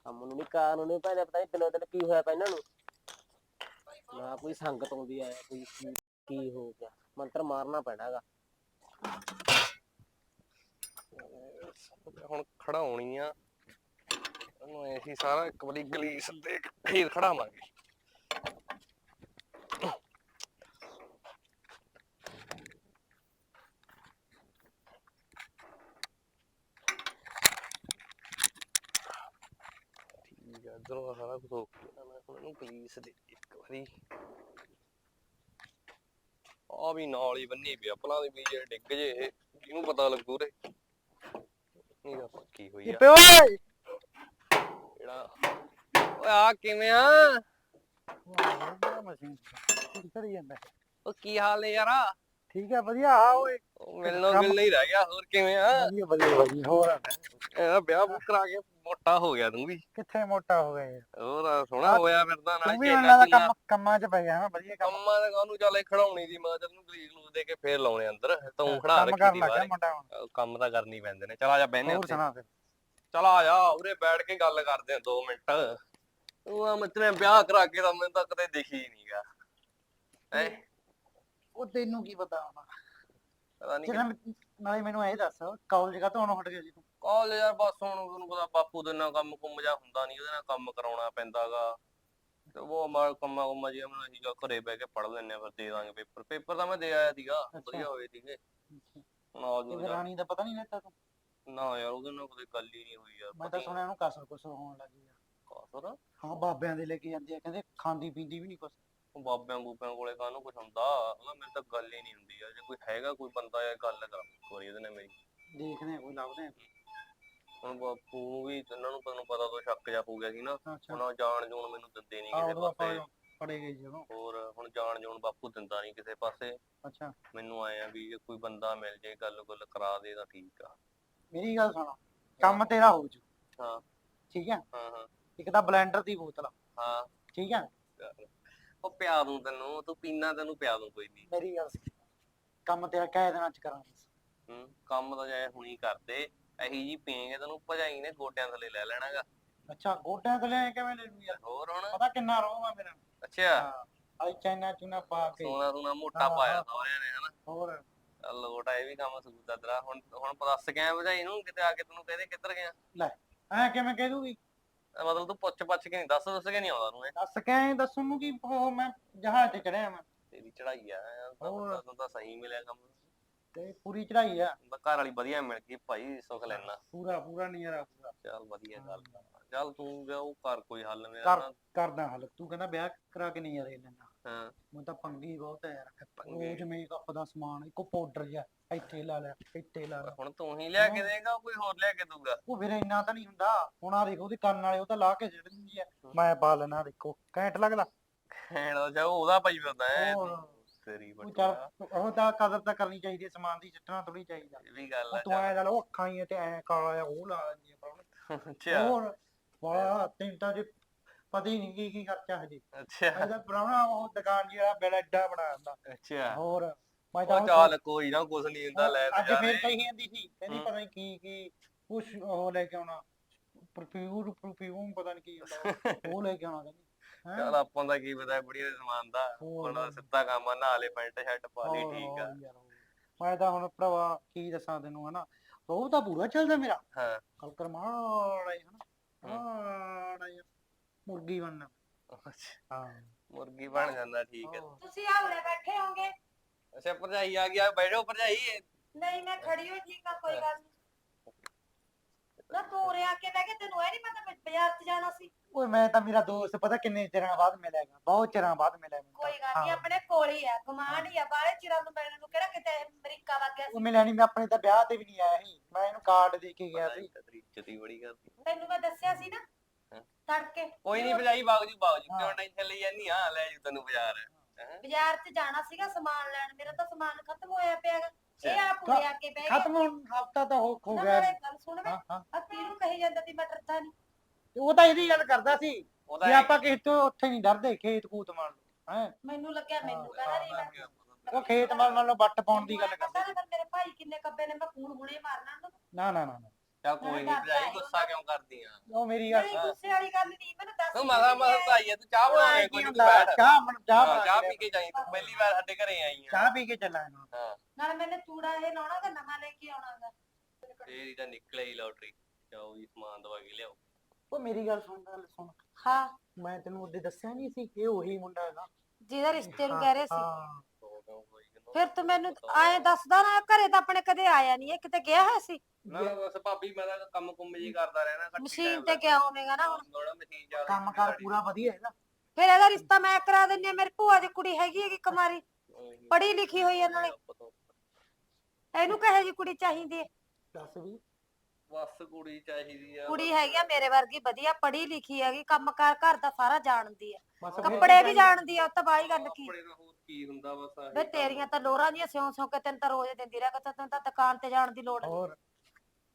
ਕੰਮ ਨੂੰ ਨਹੀਂ ਕਾਰ ਨੂੰ ਨਹੀਂ ਪਹਿਲੇ ਪਤਾ ਨਹੀਂ ਦਿਨੋਂ ਦਿਨ ਕੀ ਹੋਇਆ ਪਾ ਇਹਨਾਂ ਨੂੰ। ਨਾ ਕੋਈ ਸੰਗਤ ਆਉਂਦੀ ਆ ਕੋਈ ਕੀ। ਕੀ ਹੋ ਗਿਆ? ਮੰਤਰ ਮਾਰਨਾ ਪੈਣਾਗਾ ਹੁਣ ਖੜਾਉਣੀ ਆ ਉਹਨੂੰ ਐਸੀ ਸਾਰਾ ਇੱਕ ਵਾਰੀ ਗਲੀਸ ਤੇ ਫੇਰ ਖੜਾਵਾਂਗੇ। ਠੀਕ ਆ, ਇਧਰੋਂ ਸਾਰਾ ਕੁਝ ਹੋ ਗਿਆ। ਮੈਂ ਹੁਣ ਇਹਨੂੰ ਗਲੀਸ ਦੇ ਇੱਕ ਵਾਰੀ। ਆ ਵੀ ਨਾਲ ਹੀ ਬੰਨੀ ਪਿਆ ਭਲਾ ਦੇ ਵੀ ਜੇ ਡਿੱਗ ਜੇ ਇਹ ਪਤਾ ਲੱਗੂ ਰੇ ਨਹੀਂ ਤਾਂ ਪੱਕੀ ਹੋਈ ਆ? ਓਏ ਜਿਹੜਾ ਓਏ ਆ ਕਿਵੇਂ ਆ? ਉਹ ਕੀ ਹਾਲ ਹੈ ਯਾਰਾ? ਠੀਕ ਹੈ ਵਧੀਆ ਆ ਓਏ। ਉਹ ਮਿਲਣੋਂ ਗਿਲ ਨਹੀਂ ਰਹਿ ਗਿਆ ਹੋਰ ਕਿਵੇਂ ਆ? ਵਧੀਆ ਵਧੀਆ ਵਧੀਆ ਹੋਰ ਇਹਦਾ ਵਿਆਹ ਬੁੱਕ ਕਰਾ ਕੇ ਮੋਟਾ ਹੋ ਗਿਆ ਤੂੰ ਵੀ। ਕਿੱਥੇ ਮੋਟਾ ਹੋ ਗਏ ਹੋਰ ਸੋਹਣਾ ਹੋਇਆ ਫਿਰਦਾ ਨਾਲ ਤੂੰ ਵੀ ਉਹਨਾਂ ਦਾ ਕੰਮ ਕੰਮਾਂ 'ਚ ਪੈ ਗਿਆ ਨਾ ਵਧੀਆ ਕੰਮ। ਕੰਮਾਂ ਦੇ ਕਾਹਨੂੰ ਚੱਲ ਖੜਾਉਣੀ ਦੀ ਮਾਂ ਜਦ ਨੂੰ ਗਲੀਸ ਲੂਸ ਦੇ ਕੇ ਫੇਰ ਲਾਉਣੇ ਅੰਦਰ। ਤੂੰ ਖੜਾ ਰੱਖੀ ਦੀ ਬਾਹਰ। ਹੁਣ। ਕੰਮ ਤਾਂ ਕਰਨੀ ਪੈਂਦੇ ਨੇ। ਚਲ ਆ ਜਾ ਬਹਿਨੇ ਹੋਰ ਸੁਣਾ ਫਿਰ। ਚਲ ਆ ਜਾ ਉਰੇ ਬੈਠ ਕੇ ਗੱਲ ਕਰਦੇ ਆ 2 ਮਿੰਟ। ਉਹ ਮਤਲਬ ਵਿਆਹ ਕਰਾ ਕੇ ਤਾਂ ਮੈਨੂੰ ਤਾਂ ਕਦੇ ਦਿਖੀ ਨਹੀਂਗਾ ਹੈ? ਉਹ ਤੈਨੂੰ ਕੀ ਪਤਾ ਹੋਣਾ। ਪਤਾ ਨਹੀਂ ਨਾਲੇ ਮੈਨੂੰ ਇਹ ਦੱਸ ਕਾਲਜ ਕਾ ਤੋਂ ਹਟ ਗਿਆ ਸੀ ਤੂੰ? ਕਾਲ ਯਾਰ ਬਸ ਹੁਣ ਤੁਹਾਨੂੰ ਪਤਾ ਬਾਪੂ ਦੇ ਨਾਲ ਕੰਮ ਕੁੰਮ ਜਾ ਹੁੰਦਾ ਨਹੀਂ ਉਹਦੇ ਨਾਲ ਕੰਮ ਕਰਾਉਣਾ ਪੈਂਦਾਗਾ। ਤੇ ਉਹ ਮਾਲ ਕੰਮਾਂ ਕੁੰਮਾਂ ਜੀ ਮੈਂ ਸੀਗਾ ਘਰੇ ਬਹਿ ਕੇ ਪੜ ਲੈਣੇ ਫਿਰ ਦੇ ਦਾਂਗੇ ਪੇਪਰ। ਪੇਪਰ ਤਾਂ ਮੈਂ ਦੇ ਆਇਆ ਸੀਗਾ ਵਧੀਆ ਹੋਏ ਸੀਗੇ। ਹੁਣ ਆ ਤੇ ਜਾਓ ਫਿਰ ਯਾਰ। ਰਾਣੀ ਦਾ ਪਤਾ ਨਹੀਂ ਲੈਤਾ ਤੂੰ? ਨਾ ਯਾਰ ਉਹਦੇ ਨਾਲ ਕੋਈ ਗੱਲ ਹੀ ਨਹੀਂ ਹੋਈ ਯਾਰ ਮੈਂ ਤਾਂ ਸੁਣਿਆ ਉਹਨੂੰ ਕਸਰ ਕੁਸਰ ਹੋਣ ਲੱਗੀ ਆ। ਕਾਸਰ? ਹਾਂ ਬਾਬਿਆਂ ਦੇ ਲੈ ਕੇ ਜਾਂਦੇ ਆ ਕਹਿੰਦੇ ਖਾਂਦੀ ਪੀਂਦੀ ਵੀ ਨਹੀਂ ਕੁਛ। ਉਹ ਬਾਬਿਆਂ ਬੂਬਿਆਂ ਕੋਲੇ ਕਾਹਨੂੰ ਕੁਝ ਹੁੰਦਾ? ਉਹਦਾ ਮੇਰੇ ਤਾਂ ਗੱਲ ਹੀ ਨਹੀਂ ਹੁੰਦੀ ਯਾਰ ਜੇ ਕੋਈ ਹੈਗਾ ਕੋਈ ਬੰਦਾ ਯਾਰ ਗੱਲ ਕਰ ਵਾਰੀ ਉਹਦੇ ਨਾਲ ਮੇਰੀ। ਦੇਖਦੇ ਆ ਕੋਈ ਲੱਭਦੇ ਆ। ਹੁਣ ਬਾਪੂ ਵੀ ਇਹਨਾਂ ਨੂੰ ਤੈਨੂੰ ਪਤਾ ਤੋਂ ਸ਼ੱਕ ਜਾ ਹੋ ਗਿਆ ਸੀ ਨਾ ਅੱਛਾ ਹੁਣ ਉਹ ਜਾਣ ਜੂਣ ਮੈਨੂੰ ਦਿੰਦੇ ਨਹੀਂ ਕਿਸੇ ਪਾਸੇ। ਫੜੇ ਗਏ ਹੋਰ ਹੁਣ ਜਾਣ ਜੂਣ ਬਾਪੂ ਦਿੰਦਾ ਨਹੀਂ ਕਿਸੇ ਪਾਸੇ। ਅੱਛਾ। ਮੈਨੂੰ ਆਏ ਆ ਵੀ ਜੇ ਕੋਈ ਬੰਦਾ ਮਿਲ ਜੇ ਗੱਲ ਗੁੱਲ ਕਰਾ ਦੇ ਤਾਂ ਠੀਕ ਆ। ਮੇਰੀ ਗੱਲ ਸੁਣ ਕੰਮ ਤੇਰਾ ਹੋ ਜੂ। ਹਾਂ। ਠੀਕ ਹੈ ਹਾਂ ਹਾਂ। ਇੱਕ ਤਾਂ ਬਲੈਂਡਰ ਦੀ ਬੋਤਲ। ਹਾਂ। ਠੀਕ ਹੈ ਉਹ ਪਿਆ ਦੂੰ ਤੈਨੂੰ ਤੂੰ ਪੀਣਾ ਤੈਨੂੰ ਪਿਆ ਦੂੰ ਕੋਈ ਨਹੀਂ ਮੇਰੀ ਗੱਲ ਸੁਣ। ਕੰਮ ਤੇਰਾ ਕਹਿ ਦੇਣਾ ਚ ਕਰਾਂਗੇ ਹੂੰ ਕੰਮ ਤਾਂ ਜਾਏ ਹੁਣੀ ਕਰਦੇ। ਅਹੀ ਜੀ ਪੀਏਂਗੇ ਤੈਨੂੰ ਭਜਾਈ ਨੇ ਗੋਡਿਆਂ ਥੱਲੇ ਲੈ ਲੈਣਾਗਾ। ਅੱਛਾ ਗੋਡਿਆਂ ਤੇ ਲੈ ਕਿਵੇਂ ਲੈ ਲੂ ਯਾਰ? ਹੋਰ ਹੁਣ? ਪਤਾ ਕਿੰਨਾ ਰੋਹ ਆ ਮੇਰਾ। ਅੱਛਾ। ਹਾਂ ਆਈ ਚਾਈਨਾ ਚੂਨਾ ਪਾ ਕੇ। ਸੋਨਾ ਸੋਨਾ ਮੋਟਾ ਪਾਇਆ। ਸਾਰਿਆਂ ਨੇ ਹਨਾ? ਹੋਰ? ਲੋਟ ਇਹ ਵੀ ਕੰਮ ਸਬੂਤ ਤੇਰਾ। ਹੁਣ ਹੁਣ ਦੱਸ ਗਿਆ ਭਜਾਈ ਨੂੰ? ਕਿਤੇ ਆ ਕੇ ਤੈਨੂੰ ਕਹਦੇ ਕਿੱਧਰ ਗਿਆ? ਐ ਕਿਵੇਂ ਕਹਿ ਦੂਗੀ? ਇਹ ਮਤਲਬ ਤੂੰ ਪੁੱਛ ਪੱਛ ਕੇ ਨਹੀਂ ਦੱਸ ਦੱਸ ਕੇ ਨਹੀਂ ਆਉਂਦਾ ਤੂੰ ਇਹ। ਦੱਸ ਕੇ ਦੱਸੂ ਨੂੰ ਕਿ ਉਹ ਮੈਂ ਜਹਾਜ਼ ਤੇ ਚੜਿਆ ਮੈਂ ਤੇਰੀ ਚੜਾਈ ਆ ਤਾਂ ਸਹੀ ਮਿਲਿਆ ਕੰਮ। ਤੇ ਪੂਰੀ ਚੜਾਈ ਆ। ਘਰ ਵਾਲੀ ਵਧੀਆ ਮਿਲ ਗਈ ਭਾਈ ਸੁੱਖ ਲੈਣਾ। ਪੂਰਾ ਪੂਰਾ ਨਜ਼ਾਰਾ ਪੂਰਾ। ਚੱਲ ਵਧੀਆ ਗੱਲ। ਚੱਲ ਤੂੰ ਜਾ ਉਹ ਕਰ ਕੋਈ ਹੱਲ ਮੇਰਾ ਕਰ ਨਾ ਕਰਦਾ ਹੱਲ। ਤੂੰ ਕਹਿੰਦਾ ਵਿਆਹ ਕਰਾ ਕੇ ਨਹੀਂ ਯਾਰ ਇਹ ਲੈਣਾ ਹਾਂ। ਮੈਨੂੰ ਤਾਂ ਪੰਗੀ ਬਹੁਤ ਹੈ ਯਾਰ। ਪੰਗੇ। ਰੋਜ਼ ਮੇਕਅਪ ਦਾ ਸਮਾਨ ਇੱਕੋ ਪਾਊਡਰ ਜਿਹਾ ਇੱਥੇ ਲਾ ਲਿਆ ਇੱਥੇ ਲਾ ਹੁਣ ਤੂੰ ਹੀ ਲਿਆ ਕੇ ਦੇਗਾ ਕੋਈ ਹੋਰ ਲਿਆ ਕੇ ਦੂਗਾ ਉਹ ਫਿਰ ਇੰਨਾ ਤਾਂ ਨਹੀਂ ਹੁੰਦਾ। ਹੁਣ ਆ ਦੇਖੋ ਉਹਦੇ ਕੰਨ ਵਾਲੇ ਉਹ ਤਾਂ ਲਾ ਕੇ ਛੱਡ ਦਿੰਦੀ ਹੈ। ਮੈਂ ਪਾ ਲੈਣਾ ਦੇਖੋ। ਘੈਂਟ ਲੱਗਦਾ। ਕਹਿਣਾ ਜਾ ਉਹਦਾ ਭਾਈ ਫਿਰਦਾ ਹੈ ਹੋਰ। ਤੇਰੀ ਉਹ ਚੱਲ ਉਹ ਤਾਂ ਕਦਰ ਤਾਂ ਕਰਨੀ ਚਾਹੀਦੀ ਹੈ ਸਮਾਨ ਦੀ ਸਿੱਟਣਾ ਥੋੜੀ ਚਾਹੀਦਾ। ਇਹ ਵੀ ਗੱਲ ਹੈ ਤੂੰ ਐ ਲਾ ਲਾ, ਉਹ ਅੱਖਾਂ ਹੀ ਤੇ ਐ ਕਾਲਾ ਜਿਹਾ ਉਹ ਲਾ ਦਿੰਦੀ ਹੈ ਅੱਛਾ। ਹੋਰ ਵਾਲਾ ਤਿੰਨ ਜੇ ਪਤਾ ਹੀ ਨਹੀਂ ਕੀ ਕੀ ਖਰਚਾ ਹਜੇ। ਅੱਛਾ। ਇਹਦਾ ਬਣਾਉਣਾ ਉਹ ਦੁਕਾਨ ਜਿਹੜਾ ਬੈਲ ਐਡਾ ਬਣਾ ਦਿੰਦਾ। ਅੱਛਾ। ਹੋਰ ਮੈਂ ਤਾਂ ਉਹ ਚੱਲ ਕੋਈ ਨਾ ਕੁਛ ਨਹੀਂ ਹੁੰਦਾ ਲੈ ਅੱਜ ਜਾ ਫੇਰ ਕਹੀ ਜਾਂਦੀ ਸੀ ਕਹਿੰਦੀ ਹੂੰ। ਪਤਾ ਨਹੀਂ ਕੀ ਕੀ ਕੁਛ ਉਹ ਲੈ ਕੇ ਆਉਣਾ। ਪਰਫਿਊਮ ਪਰਫਿਊਮ ਪਤਾ ਨਹੀਂ ਕੀ ਹੁੰਦਾ। ਉਹ ਲੈ ਕੇ ਆਉਣਾ ਕਹਿੰਦੀ? ਚੱਲ ਆਪਾਂ ਦਾ ਕੀ ਪਤਾ ਬੁੜੀ ਦੇ ਸਮਾਨ ਦਾ ਉਹਦਾ ਸਿੱਧਾ ਕੰਮ ਆ ਨਹਾ ਲੈ ਪੈਂਟ ਸ਼ਰਟ ਪਾ ਲਈ ਠੀਕ ਆ। ਮੈਂ ਤਾਂ ਹੁਣ ਭਰਾਵਾ ਕੀ ਦੱਸਾਂ ਤੈਨੂੰ ਹਨਾ? ਉਹ ਤਾਂ ਪੂਰਾ ਚੱਲਦਾ ਮੇਰਾ। ਹਾਂ। ਕੱਲ ਕਰ ਮਾੜਾ ਹੀ ਹਨਾ? ਮਾੜਾ ਹੀ ਮੁਰਗੀ ਬਣਨਾ। ਅੱਛਾ। ਹਾਂ। ਮੁਰਗੀ ਬਣ ਜਾਂਦਾ ਠੀਕ ਹੈ। ਤੁਸੀਂ ਆਉਲੇ ਬੈਠੇ ਹੋਗੇ ਅੱਛਾ ਭਰਜਾਈ ਆ ਗਿਆ ਬੈਠੋ ਭਰਜਾਈ। ਨਹੀਂ ਮੈਂ ਖੜੀ ਹੋਈ ਠੀਕ ਆ ਕੋਈ ਗੱਲ ਨਹੀਂ ਨਾ ਤੂੰ ਉਰੇ ਆ ਕੇ ਬਹਿ ਕੇ ਤੈਨੂੰ ਇਹ ਨਹੀਂ ਪਤਾ ਮੈਂ ਬਾਜ਼ਾਰ 'ਚ ਜਾਣਾ ਸੀ। ਓਏ ਮੈਂ ਤਾਂ ਮੇਰਾ ਦੋਸਤ ਪਤਾ ਕਿੰਨੇ ਚਿਰਾਂ ਬਾਅਦ ਮਿਲਿਆਗਾ ਬਹੁਤ ਚਿਰਾਂ ਬਾਅਦ ਮਿਲਿਆ ਮੈਨੂੰ ਕੋਈ ਗੱਲ ਨਹੀਂ ਹਾਂ। ਆਪਣੇ ਕੋਲ ਹੀ ਆ ਕਮਾਂਡ ਹੀ ਆ ਬਾਹਲੇ ਚਿਰਾਂ ਨੂੰ ਮਿਲਣ ਨੂੰ ਕਿਹੜਾ ਕਿਤੇ ਅਮਰੀਕਾ ਵਗ ਗਿਆ ਉਹ ਸੀ ਮਿਲਿਆ ਨਹੀਂ ਮੈਂ ਆਪਣੇ ਤਾਂ ਵਿਆਹ ਤੇ ਵੀ ਨਹੀਂ ਆਇਆ ਸੀ ਮੈਂ ਇਹਨੂੰ ਕਾਰਡ ਦੇ ਕੇ ਗਿਆ ਸੀ ਤੇਰੀ ਹੀ ਬੜੀ ਕਰਦੀ ਤੈਨੂੰ ਮੈਂ ਦੱਸਿਆ ਸੀ ਨਾ ਹਾਂ। ਤੜਕੇ ਕੋਈ ਨਹੀਂ ਭਰਜਾਈ ਬਾਗ ਜੂ ਬਾਗ ਜੂ ਹਾਂ। ਕਿਉਂ ਟੈਨਸ਼ਨ ਲਈ ਜਾਂਦੀ ਆ ਲੈ ਜੂ ਤੈਨੂੰ ਬਾਜ਼ਾਰ ਹੈਂ? ਬਾਜ਼ਾਰ 'ਚ ਜਾਣਾ ਸੀਗਾ ਸਮਾਨ ਲੈਣ ਮੇਰਾ ਤਾਂ ਸਮਾਨ ਖਤਮ ਹੋਇਆ ਪਿਆ ਗਾ। ਇਹ ਅੱਛਾ। ਆਪ ਆ ਕੇ ਬਹਿ ਗਿਆ ਖਤਮ ਹੋਣ ਹਫਤਾ ਤਾਂ ਹੋ ਹੋ ਨਾ ਗਿਆ ਨਾਲੇ ਗੱਲ ਸੁਣ ਮੈਂ ਹਾਂ ਕਿਹਨੂੰ ਕਹੀ ਜਾਂਦਾ ਤੀ ਮੈਂ ਡਰਦਾ ਨਹੀਂ ਉਹ ਤਾਂ ਇਹਦੀ ਗੱਲ ਕਰਦਾ ਸੀ ਉਹਦਾ ਜੇ ਆਪਾਂ ਕਿਸੇ ਤੋਂ ਉੱਥੇ ਨਹੀਂ ਡਰਦੇ ਖੇਤ ਕੂਤ ਮਾਰ ਹੈ। ਮੈਨੂੰ ਲੱਗਿਆ ਮੈਨੂੰ ਕਹਿੰਦਾ ਨਹੀਂ ਮੈਂ ਉਹ ਖੇਤ ਮਾਰ ਮੰਨ ਲਓ ਵੱਟ ਪਾਉਣ ਦੀ ਗੱਲ ਕਰਦੇ ਨਾ ਮੇਰੇ ਭਾਈ ਕਿੰਨੇ ਕੱਬੇ ਨੇ ਮੈਂ ਫੋਨ ਹੁਣੇ ਮਾਰਨਾ ਉਹਨੂੰ। ਨਾ ਨਾ ਨਾ ਨਾ। ਚੱਲ ਕੋਈ ਨਹੀਂ ਭਰਜਾਈ ਗੁੱਸਾ ਕਿਉਂ ਕਰਦੀ ਆ? ਉਹ ਮੇਰੀ ਗੱਲ ਨਹੀਂ ਗੁੱਸੇ ਵਾਲੀ ਗੱਲ ਨਹੀਂ ਮੈਨੂੰ ਦੱਸ ਤੂੰ ਮਸਾ ਮਸਾ ਤਾਂ ਆ ਤੂੰ ਚਾਹ ਬਣਾ ਕੇ ਕੋਈ ਨੀ, ਤੂੰ ਬੈਠ। ਚਾਹ ਬਣ ਚਾਹ ਹਾਂ, ਬਣਾ ਚਾਹ ਕੇ ਪੀ ਕੇ ਜਾਈ ਤੂੰ ਪਹਿਲੀ ਵਾਰ ਸਾਡੇ ਘਰੇ ਆਈ ਆ। ਚਾਹ ਪੀ ਕੇ ਚੱਲਾਂਗੇ ਹਾਂ। ਨਾਲ ਮੈਨੇ ਚੂੜਾ ਇਹ ਲਾਉਣਾ ਤੇ ਨਵਾਂ ਲੈ ਕੇ ਆਉਣਾਗਾ। ਤੇਰੀ ਤਾਂ ਨਿਕਲੇ ਹੀ ਲੋਟਰੀ ਜਾਓ ਜੀ ਸਮਾਨ ਦਵਾ ਕੇ ਲਿਆਓ। ਉਹ ਮੇਰੀ ਗੱਲ ਸੁਣ ਗੱਲ ਸੁਣ। ਹਾਂ ਮੈਂ ਤੈਨੂੰ ਉਹਦੇ ਦੱਸਿਆ ਨਹੀਂ ਸੀ ਇਹ ਉਹੀ ਮੁੰਡਾ ਹੈਗਾ। ਜਿਹਦਾ ਰਿਸ਼ਤੇ ਨੂੰ ਕਹਿ ਰਹੇ ਸੀ। ਹਾਂ। ਫਿਰ ਤੂੰ ਮੈਨੂੰ ਆਏ ਦੱਸਦਾ ਨਾ ਘਰੇ ਤਾਂ ਆਪਣੇ ਕਦੇ ਆਇਆ ਨਹੀਂ ਇਹ ਕਿਤੇ ਗਿਆ ਹੋਇਆ ਸੀ? ਨਾ ਬਸ ਭਾਬੀ ਮੈਂ ਤਾਂ ਕੰਮ ਕੁੰਮ ਜੀ ਕਰਦਾ ਰਹਿਣਾ ਘੱਟ ਹੀ ਮਸ਼ੀਨ time ਤੇ ਗਿਆ ਹੋਵੇਗਾ ਨਾ ਹੁਣ? ਥੋੜਾ ਮਸ਼ੀਨ ਚੱਲਦੀ ਕੰਮ ਕਾਰ ਪੂਰਾ ਵਧੀਆ ਹੈਗਾ। ਫਿਰ ਇਹਦਾ ਰਿਸ਼ਤਾ ਮੈਂ ਕਰਾ ਦਿੰਨੀ ਆ ਮੇਰੀ ਭੂਆ ਦੀ ਕੁੜੀ ਹੈਗੀ ਹੈਗੀ ਕੁਮਾਰੀ। ਪੜ੍ਹੀ ਲਿਖੀ ਹੋਈ ਹੈ ਨਾਲੇ। ਇਹਨੂੰ ਕਹੇ ਜੀ ਕੁੜੀ ਚਾਹੀਦੀ ਹੈ? ਦੱਸ ਵੀ। ਬਸ ਕੁੜੀ ਚਾਹੀਦੀ ਆ ਕੁੜੀ ਹੈਗੀ ਆ ਮੇਰੇ ਵਰਗੀ ਵਧੀਆ ਪੜ੍ਹੀ ਲਿਖੀ ਹੈਗੀ ਕੰਮਕਾਰ ਘਰ ਦਾ ਸਾਰਾ ਜਾਣਦੀ ਆ। ਬਸ ਫਿਰ ਕੱਪੜੇ ਵੀ ਜਾਣਦੀ ਆ ਉਹ ਤਾਂ ਬਾਈ ਗੱਲ ਕੀ। ਆਪਣੇ ਦਾ ਹੋਰ ਕੀ ਹੁੰਦਾ ਬਸ ਆਹੀ ਵੇ ਤੇਰੀਆਂ ਤਾਂ ਲੋਰਾਂ ਦੀਆਂ ਸਿਉਂ ਸਿਉਂ ਕੇ ਤੈਨੂੰ ਤਾਂ ਰੋਜ਼ ਦਿੰਦੀ ਰਹਿ ਕਰ ਤੈਨੂੰ ਤਾਂ ਦੁਕਾਨ ਤੇ ਜਾਣ ਦੀ ਲੋੜ ਨਹੀਂ ਹੋਰ?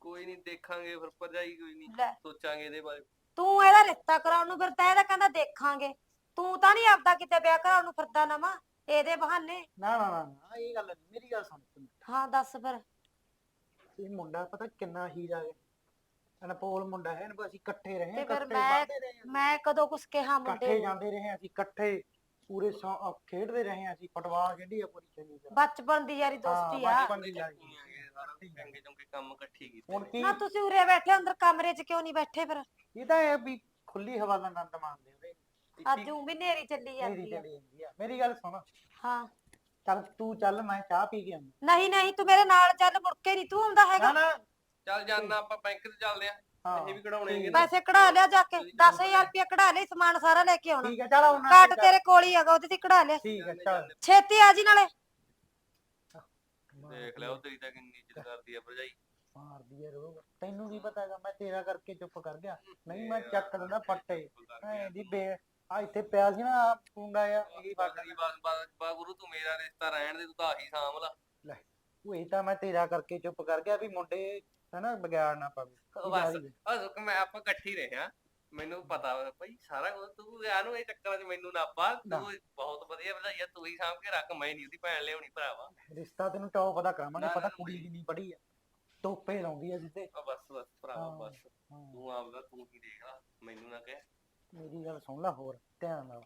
ਕੋਈ ਨਹੀਂ ਦੇਖਾਂਗੇ ਫਿਰ ਭਰਜਾਈ ਕੋਈ ਨਹੀਂ ਲੈ। ਸੋਚਾਂਗੇ ਇਹਦੇ ਬਾਰੇ। ਤੂੰ ਇਹਦਾ ਰਿਸ਼ਤਾ ਕਰਾਉਣ ਨੂੰ ਫਿਰਦਾ ਇਹਦਾ ਕਹਿੰਦਾ ਦੇਖਾਂਗੇ। ਤੂੰ ਤਾਂ ਨਹੀਂ ਆਪਦਾ ਕਿਤੇ ਵਿਆਹ ਕਰਾਉਣ ਨੂੰ ਫਿਰਦਾ ਨਵਾਂ ਇਹਦੇ ਬਹਾਨੇ। ਨਾ ਨਾ ਨਾ ਨਾ, ਇਹ ਗੱਲ ਨੀ ਮੇਰੀ ਗੱਲ ਸੁਣ ਤੂੰ। ਹਾਂ ਦੱਸ ਫਿਰ। ਇਹ ਮੁੰਡਾ ਪਤਾ ਕਿੰਨਾ ਹੀਰਾ ਹੈ ਅਨਪੋਲ ਮੁੰਡਾ ਹੈ ਨਾ ਅਸੀਂ ਇਕੱਠੇ ਰਹੇ ਤੇ ਫਿਰ ਇਕੱਠੇ ਮੈਂ ਪੜ੍ਹਦੇ ਰਹੇ ਹਾਂ, ਮੈਂ ਕਦੋਂ ਕੁਛ ਕਿਹਾ ਮੁੰਡੇ ਇਕੱਠੇ ਨੂੰ? ਜਾਂਦੇ ਰਹੇ ਹਾਂ ਅਸੀਂ ਇਕੱਠੇ ਪੂਰੇ ਸੌ- ਅਹ ਖੇਡਦੇ ਰਹੇ ਹਾਂ ਅਸੀਂ ਫੁੱਟਬਾਲ ਖੇਡੀ ਆ ਪੂਰੀ ਚੰਗੀ ਤਰ੍ਹਾਂ। ਬਚਪਨ ਦੀ ਯਾਰੀ ਦੋਸਤੀ ਆ। ਬਚਪਨ ਦੀ ਯਾਰੀ। ਚੰਗੇ ਚੰਗੇ ਕੰਮ ਇਕੱਠੇ ਕੀਤੇ ਹੁਣ ਕੀ ਨਾ ਤੁਸੀਂ ਉਰੇ ਬੈਠੇ ਅੰਦਰ ਕਮਰੇ 'ਚ ਕਿਉਂ ਨਹੀਂ ਬੈਠੇ ਫਿਰ? ਇਹ ਤਾਂ ਇਹ ਵੀ ਖੁੱਲੀ ਹਵਾ ਦਾ ਆਨੰਦ ਮਾਣਦੇ ਉਹਦੇ ਅੱਜ ਉਹ ਵੀ ਨੇਰੀ ਚੱਲੀ ਮੇਰੀ ਜਾਂਦੀ ਆ। ਚਲੀ ਜਾਂਦੀ ਆ। ਮੇਰੀ ਗੱਲ ਸੁਣ। ਹਾਂ। ਚੱਲ ਤੂੰ ਚੱਲ ਮੈਂ ਚਾਹ ਪੀ ਕੇ ਆਉਂਦਾ। ਨਹੀਂ ਨਹੀਂ ਤੂੰ ਮੇਰੇ ਨਾਲ ਚੱਲ ਮੁੜ ਕੇ ਨਹੀਂ ਤੂੰ ਆਉਂਦਾ ਹੈਗਾ। ਨਾ ਨਾ। ਚੱਲ ਜਾਨਾ ਆਪਾਂ ਬੈਂਕ ਤੇ ਚੱਲਦੇ ਆ। ਹਾਂ। ਇਹ ਵੀ ਕਢਾਉਣੇ ਹੈਗੇ ਨੇ। ਪੈਸੇ ਕਢਾ ਲਿਆ ਜਾ ਕੇ 10000 ਰੁਪਏ ਕਢਾ ਲਈ ਸਮਾਨ ਸਾਰਾ ਲੈ ਕੇ ਆਉਣਾ। ਠੀਕ ਹੈ ਚੱਲ ਆਉਣਾ ਕਾਟ ਤੇਰੇ ਕੋਲ ਹੀ ਹੈਗਾ ਉਹਦੇ ਤੇ ਕਢਾ ਲਿਆ। ਠੀਕ ਹੈ ਚੱਲ। ਛੇਤੀ ਆ ਜੀ ਨਾਲੇ। ਦੇਖ ਲਿਆ ਉਹ ਤੇਰੀ ਤਾਂ ਕਿੰਨੀ ਇੱਜ਼ਤ ਕਰਦੀ ਆ ਭਰਜਾਈ। ਮਾਰਦੀ ਐ ਰੋਗ ਤੈਨੂੰ ਕੀ ਪਤਾ ਹੈਗਾ ਮੈਂ ਤੇਰਾ ਕਰਕੇ ਚੁੱਪ ਕਰ ਗਿਆ। ਨਹੀਂ ਮੈਂ ਚੱਕ ਦਿੰਦਾ ਫੱਟੇ। ਐ ਦੀ ਬੇ ਆ ਇੱਥੇ ਪਿਆ ਸੀ ਨਾ ਪੁੰਗਾ ਆ ਕੀ ਬਾਗਰੀ ਬਾ ਗੁਰੂ ਤੂੰ ਮੇਰਾ ਰਿਸ਼ਤਾ ਰਹਿਣ ਦੇ ਤੂੰ ਤਾਂ ਆਹੀ ਸਾਂਭ ਲਾ। ਉਹ ਇਹ ਤਾਂ ਮੈਂ ਤੇਰਾ ਕਰਕੇ ਚੁੱਪ ਕਰ ਗਿਆ ਵੀ ਮੁੰਡੇ ਹਨਾ ਵਿਗਾੜ ਨਾ ਪਵੇ। ਉਹ ਬਸ ਉਹ ਸੁੱਕ ਮੈਂ ਆਪਾਂ ਇਕੱਠੇ ਹੀ ਰਹੇ ਹਾਂ। ਮੈਨੂੰ ਪਤਾ ਵਾ ਭਾਈ ਸਾਰਾ ਕੁਝ ਤੂੰ ਵਿਆਹ ਨੂੰ ਇਹ ਚੱਕਰਾਂ 'ਚ ਮੈਨੂੰ ਨਾ ਪਾ ਨਾ। ਤੂੰ ਬਹੁਤ ਵਧੀਆ ਵਧਾਈਆ ਤੂੰ ਹੀ ਸਾਂਭ ਕੇ ਰੱਖ ਮੈਂ ਨਹੀਂ ਉਹਦੀ ਭੈਣ ਲਿਆਉਣੀ ਭਰਾਵਾ। ਰਿਸ਼ਤਾ ਤੈਨੂੰ ਟੌਪ ਦਾ ਕਰਾਵਾਂਗੇ ਨਾ, ਪਤਾ ਨਾ, ਕੁੜੀ ਕਿੰਨੀ ਪੜੀ ਆ। ਟੋਪੇ ਲਾਉਂਦੀ ਆ ਸਿੱਧੇ ਬਸ ਬਸ ਭਰਾਵਾ ਹਾਂ। ਬਸ। ਹਾਂ। ਤੂੰ ਆਪਦਾ ਤੂੰ ਹੀ ਦੇਖ ਲਾ ਮੈਨੂੰ ਨਾ ਕਹਿ। ਮੇਰੀ ਗੱਲ ਸੁਣ ਲੈ ਹੋਰ ਧਿਆਨ ਨਾਲ।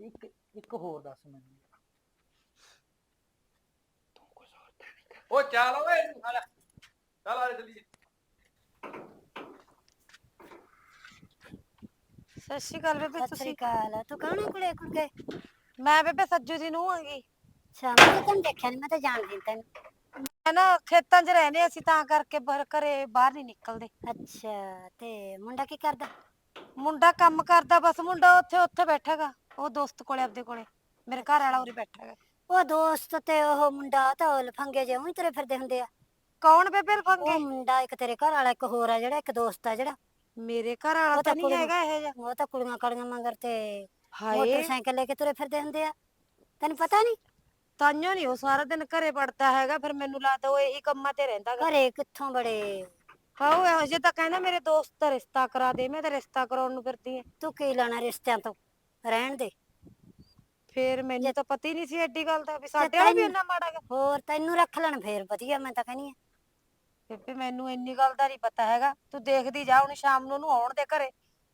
ਇੱਕ ਇੱਕ ਹੋਰ ਦੱਸ ਮੈਨੂੰ। ਉਹ ਚੱਲ ਓਏ ਲੈ ਚੱਲ ਆ ਚੱਲੀਏ। ਸਤਿ ਸ਼੍ਰੀ ਅਕਾਲ ਬੇਬੇ ਸਤਿ ਸ੍ਰੀ ਤੁਸੀਂ? ਅਕਾਲ। ਤੂੰ ਹੈ ਕੁੜੇ ਕੁੜੇ ਮੈਂ ਬੇਬੇ ਸੱਜੂ ਦੀ ਨੂੰ ਆਂਗੀ ਅੱਛਾ ਮੈਂ ਤਾਂ ਤੈਨੂੰ ਦੇਖਿਆ ਨਹੀਂ ਮੈਂ ਤਾਂ ਜਾਣਦੀ ਨੀ ਤੈਨੂੰ। ਮੈਂ ਨਾ ਖੇਤਾਂ 'ਚ ਰਹਿੰਦੇ ਅਸੀਂ ਤਾਂ ਕਰਕੇ ਬਰ ਘਰੇ ਬਾਹਰ ਨਹੀਂ ਨਿਕਲਦੇ। ਅੱਛਾ ਤੇ ਮੁੰਡਾ ਕੀ ਕਰਦਾ? ਮੁੰਡਾ ਕੰਮ ਕਰਦਾ ਬਸ ਮੁੰਡਾ ਉੱਥੇ ਉੱਥੇ ਬੈਠਾਗਾ। ਉਹ ਦੋਸਤ ਕੋਲੇ ਆਪਦੇ ਕੋਲੇ। ਮੇਰੇ ਘਰ ਵਾਲਾ ਉਰੇ ਬੈਠਾਗਾ। ਉਹ ਦੋਸਤ ਤੇ ਉਹ ਮੁੰਡਾ ਤਾਂ ਉਹ ਲਫੰਗੇ ਜਿਹੇ ਉਹੀ ਤੁਰੇ ਫਿਰਦੇ ਹੁੰਦੇ ਆ। ਕੌਣ ਬੇਬੇ ਉਹ ਲਫੰਗੇ ਮੁੰਡਾ ਇੱਕ ਤੇਰੇ ਘਰ ਵਾਲਾ ਇੱਕ ਹੋਰ ਆ ਜਿਹੜਾ ਇੱਕ ਦੋਸਤ ਆ ਜਿਹੜਾ। ਮੇਰੇ ਘਰ ਵਾਲਾ ਤਾਂ ਨਹੀਂ ਹੈਗਾ ਇਹ ਜਿਹਾ। ਉਹ ਤਾਂ ਕੁੜੀਆਂ ਕਾਲੀਆਂ ਮੰਗਰ ਤੇ ਹਾਏ। ਮੋਟਰਸਾਈਕਲ ਲੈ ਕੇ ਤੁਰੇ ਫਿਰਦੇ ਹੁੰਦੇ ਆ। ਤੈਨੂੰ ਪਤਾ ਨਹੀਂ? ਤਾਈਓ ਨਹੀਂ ਉਹ ਸਾਰਾ ਦਿਨ ਘਰੇ ਪੜਦਾ ਹੈਗਾ ਫਿਰ ਮੈਨੂੰ ਲੱਗਦਾ ਉਹ ਇਹੀ ਕੰਮਾਂ ਤੇ ਰਹਿੰਦਾਗਾ ਘਰੇ ਕਿੱਥੋਂ ਬੜੇ ਕਾਹੋ ਇਹੋ ਜਿਹੇ ਤਾਂ ਕਹਿੰਦਾ ਮੇਰੇ ਦੋਸਤ ਦਾ ਰਿਸ਼ਤਾ ਕਰਾ ਦੇ ਮੈਂ ਤਾਂ ਰਿਸ਼ਤਾ ਕਰਾਉਣ ਨੂੰ ਫਿਰਦੀ ਐ ਤੂੰ ਕੀ ਲੈਣਾ ਰਿਸ਼ਤਿਆਂ ਤੋਂ? ਰਹਿਣ ਦੇ। ਫਿਰ ਮੈਨੂੰ ਤਾਂ ਪਤਾ ਹੀ ਨਹੀਂ ਸੀ ਐਡੀ ਗੱਲ ਦਾ ਵੀ ਸਾਡੇ ਵਾਲਾ ਵੀ ਇੰਨਾ ਮਾੜਾ ਗਾ। ਹੋਰ ਤੈਨੂੰ ਰੱਖ ਲੈਣ ਫੇਰ ਵਧੀਆ ਮੈਂ ਤਾਂ ਕਹਿੰਦੀ ਆ ਬੇਬੇ ਮੈਨੂੰ ਇੰਨੀ ਗੱਲ ਦਾ ਨਹੀਂ ਪਤਾ ਹੈਗਾ। ਤੂੰ ਦੇਖਦੀ ਜਾ ਹੁਣ ਸ਼ਾਮ ਨੂੰ ਉਹਨੂੰ ਆਉਣ ਦੇ ਘਰੇ।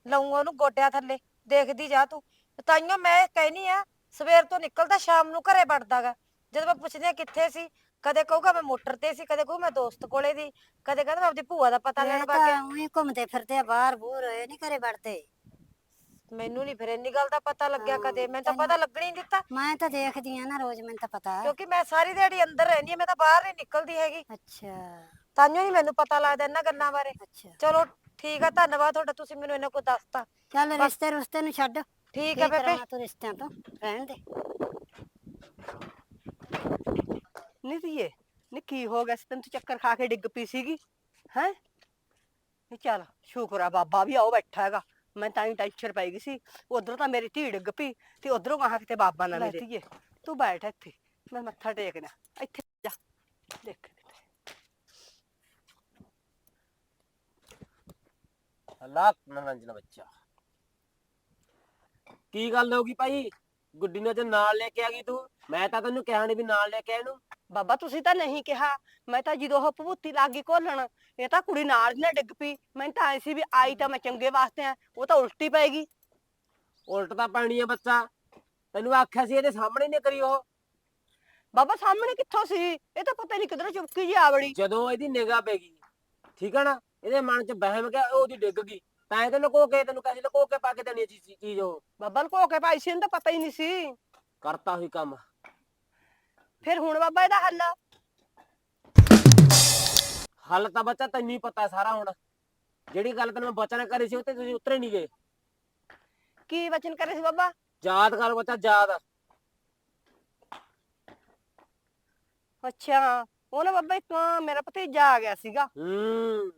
ਲਾਉਂਗਾ ਉਹਨੂੰ ਗੋਡਿਆਂ ਥੱਲੇ। ਦੇਖਦੀ ਜਾ ਤੂੰ। ਤਾਈਓ ਮੈਂ ਕਹਿਨੀ ਆ ਸਵੇਰ ਤੋਂ ਨਿਕਲਦਾ ਸ਼ਾਮ ਨੂੰ ਘਰੇ ਵੜਦਾਗਾ ਜਦੋਂ ਮੈਂ ਪੁੱਛਦੀ ਆ ਕਿੱਥੇ ਸੀ ਕਦੇ ਕਹੂਗਾ ਮੈਂ ਮੋਟਰ ਤੇ ਸੀ ਕਦੇ ਕਹੂ ਮੈਂ ਦੋਸਤ ਕੋਲੇ ਦੀ ਕਦੇ ਕਹਿੰਦਾ ਮੈਂ ਆਪਦੀ ਭੂਆ ਦਾ ਪਤਾ ਲੈਣ ਇਹ ਵਗ ਗਿਆ ਤਾਂ ਉਹੀ ਘੁੰਮਦੇ ਫਿਰਦੇ ਆ ਬਾਹਰ ਬੂਰ ਇਹ ਨਹੀਂ ਘਰੇ ਵੜਦੇ। ਮੈਨੂੰ ਨਹੀਂ ਫਿਰ ਇੰਨੀ ਗੱਲ ਦਾ ਪਤਾ ਲੱਗਿਆ ਹਾਂ, ਕਦੇ ਮੈਨੂੰ ਤਾਂ ਪਤਾ ਲੱਗਣ ਹੀ ਨਹੀਂ ਦਿੱਤਾ। ਮੈਂ ਤਾਂ ਦੇਖਦੀ ਆ ਨਾ ਰੋਜ਼ ਮੈਨੂੰ ਤਾਂ ਪਤਾ ਹੈ। ਕਿਉਂਕਿ ਮੈਂ ਸਾਰੀ ਦਿਹਾੜੀ ਅੰਦਰ ਰਹਿੰਦੀ ਆ ਮੈਂ ਤਾਂ ਬਾਹਰ ਨਹੀਂ ਨਿਕਲਦੀ ਹੈਗੀ। ਅੱਛਾ। ਤਾਈਓ ਨਹੀਂ ਮੈਨੂੰ ਪਤਾ ਲੱਗਦਾ ਇਹਨਾਂ ਗੱਲਾਂ ਬਾਰੇ। ਅੱਛਾ। ਚਲੋ ਠੀਕ ਆ ਧੰਨਵਾਦ ਤੁਹਾਡਾ ਤੁਸੀਂ ਮੈਨੂੰ ਇਹਨਾਂ ਕੁਝ ਦੱਸਤਾ। ਚੱਲ ਰਿਸ਼ਤੇ ਰੁਸ਼ਤੇ ਨੂੰ ਛੱਡ। ਠੀਕ ਹੈ ਬੇਬੇ। ਤੂੰ ਰਿਸ਼ਤਿਆਂ ਤੋਂ ਰਹਿਣ ਦੇ। ਨੀ ਧੀਏ ਨੀ ਕੀ ਹੋ ਗਿਆ ਸੀ? ਤੈਨੂੰ ਤੂੰ ਚੱਕਰ ਖਾ ਕੇ ਡਿੱਗ ਪਈ ਸੀਗੀ ਹੈ? ਨੀ ਚੱਲ ਸ਼ੁਕਰ ਆ ਬਾਬਾ ਵੀ ਆਓ ਬੈਠਾ ਹੈਗਾ। ਮੈਂ ਤਾਂ ਹੀ ਟੈਨਸ਼ਨ ਪੈ ਗਈ ਸੀ। ਉਧਰੋਂ ਤਾਂ ਮੇਰੀ ਧੀ ਡਿੱਗ ਪਈ ਤੇ ਉਧਰੋਂ ਕਹਾ ਕਿਤੇ ਬਾਬਾ ਨਾ ਮਿਲੇ। ਧੀਏ। ਤੂੰ ਬੈਠ ਇੱਥੇ ਮੈਂ ਮੱਥਾ ਟੇਕਣਾ ਇੱਥੇ ਜਾ ਦੇਖ ਅੱਲਾ ਮਨੋਰੰਜਨ ਬੱਚਾ। ਕੀ ਗੱਲ ਹੋ ਗਈ ਭਾਈ? ਗੁੱਡੀ ਨੂੰ ਤੇ ਨਾਲ ਲੈ ਕੇ ਆ ਗਈ ਤੂੰ? ਮੈਂ ਤਾਂ ਤੈਨੂੰ ਕਿਹਾ ਨਹੀਂ ਵੀ ਨਾਲ ਲੈ ਕੇ ਆ ਇਹਨੂੰ ਬਾਬਾ ਤੁਸੀਂ ਤਾਂ ਨਹੀਂ ਕਿਹਾ। ਮੈਂ ਤਾਂ ਜਦੋਂ ਉਹ ਭਭੂਤੀ ਲੱਗ ਗਈ ਘੋਲਣ ਇਹ ਤਾਂ ਕੁੜੀ ਨਾਲ ਦੀ ਨਾ ਡਿੱਗ ਪਈ। ਮੈਂ ਤਾਂ ਐ ਸੀ ਵੀ ਆਈ ਤਾਂ ਮੈਂ ਚੰਗੇ ਵਾਸਤੇ ਆ ਉਹ ਤਾਂ ਉਲਟੀ ਪਏਗੀ ਉਲਟ ਤਾਂ ਪੈਣੀ ਆ ਬੱਚਾ। ਤੈਨੂੰ ਆਖਿਆ ਸੀ ਇਹਦੇ ਸਾਹਮਣੇ ਨਹੀਂ ਕਰੀ ਉਹ। ਬਾਬਾ ਸਾਹਮਣੇ ਕਿੱਥੋਂ ਸੀ? ਇਹ ਤਾਂ ਪਤਾ ਨਹੀਂ ਕਿਧਰੋਂ ਚੁਪਕੀ ਜੀ ਆ ਵੜੀ ਜਦੋਂ ਇਹਦੀ ਨਿਗਾਹ ਪੈ ਗਈ ਠੀਕ ਆ ਨਾ? ਇਹਦੇ ਮਨ 'ਚ ਵਹਿਮ ਗਿਆ ਉਹ ਉਹਦੀ ਡਿੱਗ ਗਈ। ਤਾਂ ਇਹ ਤੈਨੂੰ ਲੁਕੋ ਕੇ ਤੈਨੂੰ ਕਹਿੰਦੀ ਲੁਕੋ ਕੇ ਪਾ ਕੇ ਦੇਣੀ ਚੀਜ਼ ਉਹ। ਬਾਬਾ ਲੁਕੋ ਕੇ ਭਾਈ ਸੀ ਇਹਨੂੰ ਤਾਂ ਪਤਾ ਹੀ ਨਹੀਂ ਸੀ। ਕਰਤਾ ਹੋਈ ਕੰਮ। ਫਿਰ ਹੁਣ ਬਾਬਾ ਇਹਦਾ ਹੱਲ ਹੱਲ ਤਾਂ ਬੱਚਾ ਤੈਨੂੰ ਹੀ ਪਤਾ ਸਾਰਾ ਹੁਣ। ਜਿਹੜੀ ਗੱਲ ਤੈਨੂੰ ਮੈਂ ਬਚਨ ਕਰੀ ਸੀ ਉਹ ਤੇ ਤੁਸੀਂ ਉਤਰੇ ਨਹੀਂ ਗਏ। ਕੀ ਵਚਨ ਕਰੇ ਸੀ ਬਾਬਾ? ਯਾਦ ਕਰ ਬੱਚਾ ਯਾਦ। ਅੱਛਾ ਉਹ ਨਾ ਬਾਬਾ ਇੱਕ ਮੇਰਾ ਭਤੀਜਾ ਆ ਗਿਆ ਸੀਗਾ। ਹੂੰ।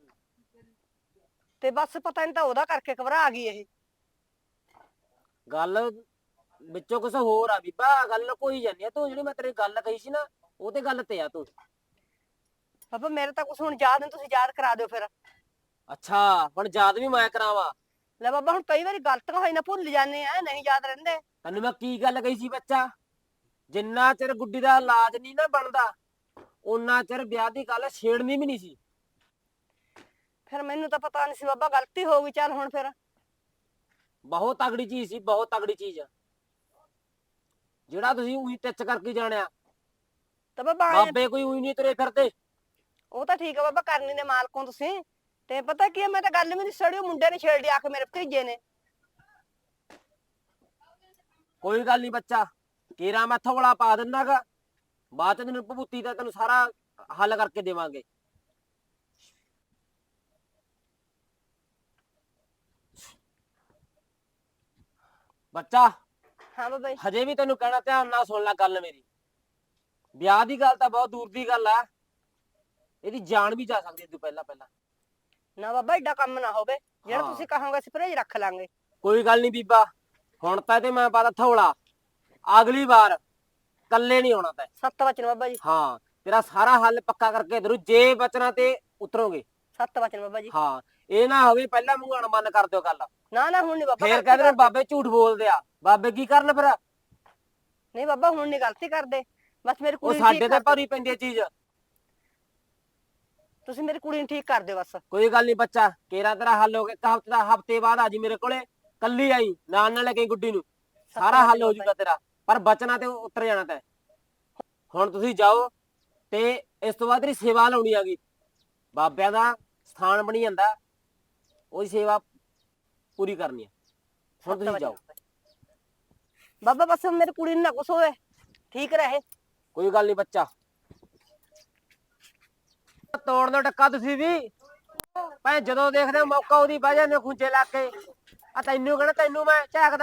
ਤੇ ਬਸ ਪਤਾ ਨਹੀਂ ਤਾਂ ਉਹਦਾ ਕਰਕੇ ਘਬਰਾ ਗਈ ਇਹ। ਗੱਲ ਵਿੱਚੋਂ ਕੁਝ ਹੋਰ ਆ ਬੀਬਾ ਗੱਲ ਕੋਈ ਜਾਂਦੀ ਆ ਤੂੰ ਜਿਹੜੀ ਮੈਂ ਤੇਰੀ ਗੱਲ ਕਹੀ ਸੀ ਨਾ ਉਹ ਤੇ ਗੱਲ ਤੇ ਆ ਤੂੰ। ਬਾਬਾ ਮੇਰੇ ਤਾਂ ਕੁਛ ਹੁਣ ਯਾਦ ਨਹੀਂ ਤੁਸੀਂ ਯਾਦ ਕਰਾ ਦਿਓ ਫਿਰ। ਅੱਛਾ ਹੁਣ ਯਾਦ ਵੀ ਮੈਂ ਕਰਾਵਾਂ। ਲੈ ਬਾਬਾ ਹੁਣ ਕਈ ਵਾਰੀ ਗਲਤੀਆਂ ਹੋਈ ਨਾ ਭੁੱਲ ਜਾਂਦੇ ਆ ਨਹੀਂ ਯਾਦ ਰਹਿੰਦੇ। ਤੈਨੂੰ ਮੈਂ ਕੀ ਗੱਲ ਕਹੀ ਸੀ ਬੱਚਾ? ਜਿੰਨਾ ਚਿਰ ਗੁੱਡੀ ਦਾ ਇਲਾਜ ਨਹੀਂ ਨਾ ਬਣਦਾ ਉਹਨਾਂ ਚਿਰ ਵਿਆਹ ਦੀ ਗੱਲ ਛੇੜਨੀ ਵੀ ਨਹੀਂ ਸੀ। ਫਿਰ ਮੈਨੂੰ ਤਾਂ ਪਤਾ ਨਹੀਂ ਸੀ ਬਾਬਾ ਗਲਤੀ ਹੋ ਗਈ ਚੱਲ ਹੁਣ ਫਿਰ। ਬਹੁਤ ਤਗੜੀ ਚੀਜ਼ ਸੀ ਬਹੁਤ ਤਗੜੀ ਚੀਜ਼। ਆ ਜਿਹੜਾ ਤੁਸੀਂ ਉਹੀ ਟੱਚ ਕਰਕੇ ਜਾਣਿਆ। ਤਾਂ ਬਾਬਾ ਬਾਬੇ ਕੋਈ ਉਹੀ ਨਹੀਂ ਤੁਰੇ ਫਿਰਦੇ। ਉਹ ਤਾਂ ਠੀਕ ਆ ਬਾਬਾ ਕਰਨੀ ਦੇ ਮਾਲਕੋਂ ਤੁਸੀਂ। ਤੇ ਪਤਾ ਕੀ ਆ, ਮੈਂ ਤਾਂ ਗੱਲ ਵੀ ਨਹੀਂ ਸੜੀ ਉਹ ਮੁੰਡੇ ਨੇ ਛੇੜ ਲਿਆ ਕੇ ਮੇਰੇ ਭਤੀਜੇ ਨੇ। ਕੋਈ ਗੱਲ ਨਹੀਂ ਬੱਚਾ ਕੀਰਾ ਮੈਂ ਥੋੜਾ ਪਾ ਦਿੰਨਾਗਾ। ਬਾਅਦ ਚ ਤੈਨੂੰ ਭਭੂਤੀ ਦਾ ਤੈਨੂੰ ਸਾਰਾ ਹੱਲ ਕਰਕੇ ਦੇਵਾਂਗੇ। ਬੱਚਾ ਹਾਂ ਬਾਬਾ ਜੀ। ਹਜੇ ਵੀ ਤੈਨੂੰ ਕਹਿਣਾ ਧਿਆਨ ਨਾਲ ਸੁਣ ਲੈ ਗੱਲ ਮੇਰੀ। ਵਿਆਹ ਦੀ ਗੱਲ ਤਾਂ ਬਹੁਤ ਦੂਰ ਦੀ ਗੱਲ ਆ। ਇਹਦੀ ਜਾਨ ਵੀ ਜਾ ਸਕਦੀ ਹੈ ਤੂੰ ਪਹਿਲਾਂ ਪਹਿਲਾਂ। ਨਾ ਬਾਬਾ ਏਡਾ ਕੰਮ ਨਾ ਹੋਵੇ। ਜਿਹੜਾ ਹਾਂ। ਤੁਸੀਂ ਕਹੋਗੇ ਸਪਰੇਅ ਰੱਖ ਲਾਂਗੇ। ਕੋਈ ਗੱਲ ਨਹੀਂ ਬੀਬਾ ਹੁਣ ਤਾਂ ਤੇ ਮੈਂ ਪਾਦਾ ਥੋੜਾ ਅਗਲੀ ਵਾਰ ਕੱਲੇ ਨਹੀਂ ਆਉਣਾ ਤੈ। ਸੱਤ ਵਚਨ ਬਾਬਾ ਜੀ। ਹਾਂ ਤੇਰਾ ਸਾਰਾ ਹੱਲ ਪੱਕਾ ਕਰਕੇ ਦਰੂ ਜੇ ਬਚਣਾ ਤੇ ਉਤਰੋਗੇ। ਸੱਤ ਵਚਨ ਬਾਬਾ ਜੀ। ਹਾਂ ਇਹ ਨਾ ਹੋਵੇ ਪਹਿਲਾਂ ਮੂੰਹ ਅਣਮਨ ਕਰ ਦਿਓ ਗੱਲ। ਨਾ ਨਾ ਹੁਣ ਨਹੀਂ ਬਾਬਾ ਫੇਰ ਕਹਿੰਦੇ ਨੇ। ਬਾਬੇ ਝੂਠ ਬੋਲਦੇ ਆ। ਬਾਬੇ ਕੀ ਕਰਨ ਫਿਰ? ਨਹੀਂ ਬਾਬਾ ਹੁਣ ਨਹੀਂ ਗਲਤੀ ਕਰਦੇ। ਬਸ ਮੇਰੀ ਉਹ ਕੁੜੀ ਨੂੰ ਸਾਡੇ ਠੀਕ ਤੇ ਕਰ ਭਾਰੀ ਪੈਂਦੀ ਹੈ ਚੀਜ਼। ਤੁਸੀਂ ਮੇਰੀ ਕੁੜੀ ਨੂੰ ਠੀਕ ਕਰ ਦਿਓ ਬਸ। ਕੋਈ ਗੱਲ ਨਹੀਂ ਬੱਚਾ ਕੇਰਾ ਤੇਰਾ ਹੱਲ ਹੋ ਗਿਆ ਇੱਕ ਹਫ਼ਤੇ ਦਾ ਹਫ਼ਤੇ ਬਾਅਦ ਆ ਜੀ ਮੇਰੇ ਕੋਲੇ ਕੱਲੀ ਆਈ ਨਾਲ ਨਾਲ ਲੈ ਕੇ ਗੁੱਡੀ ਨੂੰ। ਸਾਰਾ ਹੱਲ ਹੋ ਜਾਊਗਾ ਤੇਰਾ ਪਰ ਬਚਣਾ ਤੇ ਉਤਰ ਜਾਣਾ ਤੈ। ਹੁਣ ਤੁਸੀਂ ਜਾਓ ਤੇ ਇਸ ਤੋਂ ਬਾਅਦ ਤੇਰੀ ਸੇਵਾ ਲਾਉਣੀ ਆਗੀ ਬਾਬਿਆਂ ਦਾ ਸਥਾਨ ਬਣੀ ਜਾਂਦਾ ਉਹਦੀ ਸੇਵਾ ਪੂਰੀ ਕਰਨੀ ਹੈ ਹੁਣ ਸੱਤ ਤੁਸੀਂ ਜਾਓ। ਬਾਬਾ ਬਸ ਮੇਰੀ ਕੁੜੀ ਨੂੰ ਨਾ ਕੁਛ ਹੋਵੇ ਠੀਕ ਰਹੇ। ਕੋਈ ਗੱਲ ਨਹੀਂ ਬੱਚਾ। ਤੋੜ ਦੋ ਟੱਕਾ ਤੁਸੀਂ ਵੀ। ਭਾਵੇਂ ਜਦੋਂ ਦੇਖਦੇ ਹੋ ਮੌਕਾ ਉਹਦੀ ਵਜ੍ਹਾ ਨੇ ਖੁੰਝੇ ਲਾ ਕੇ ਆ ਤੈਨੂੰ ਕਹਣਾ ਤੈਨੂੰ ਮੈਂ ਝਾਕਦਾ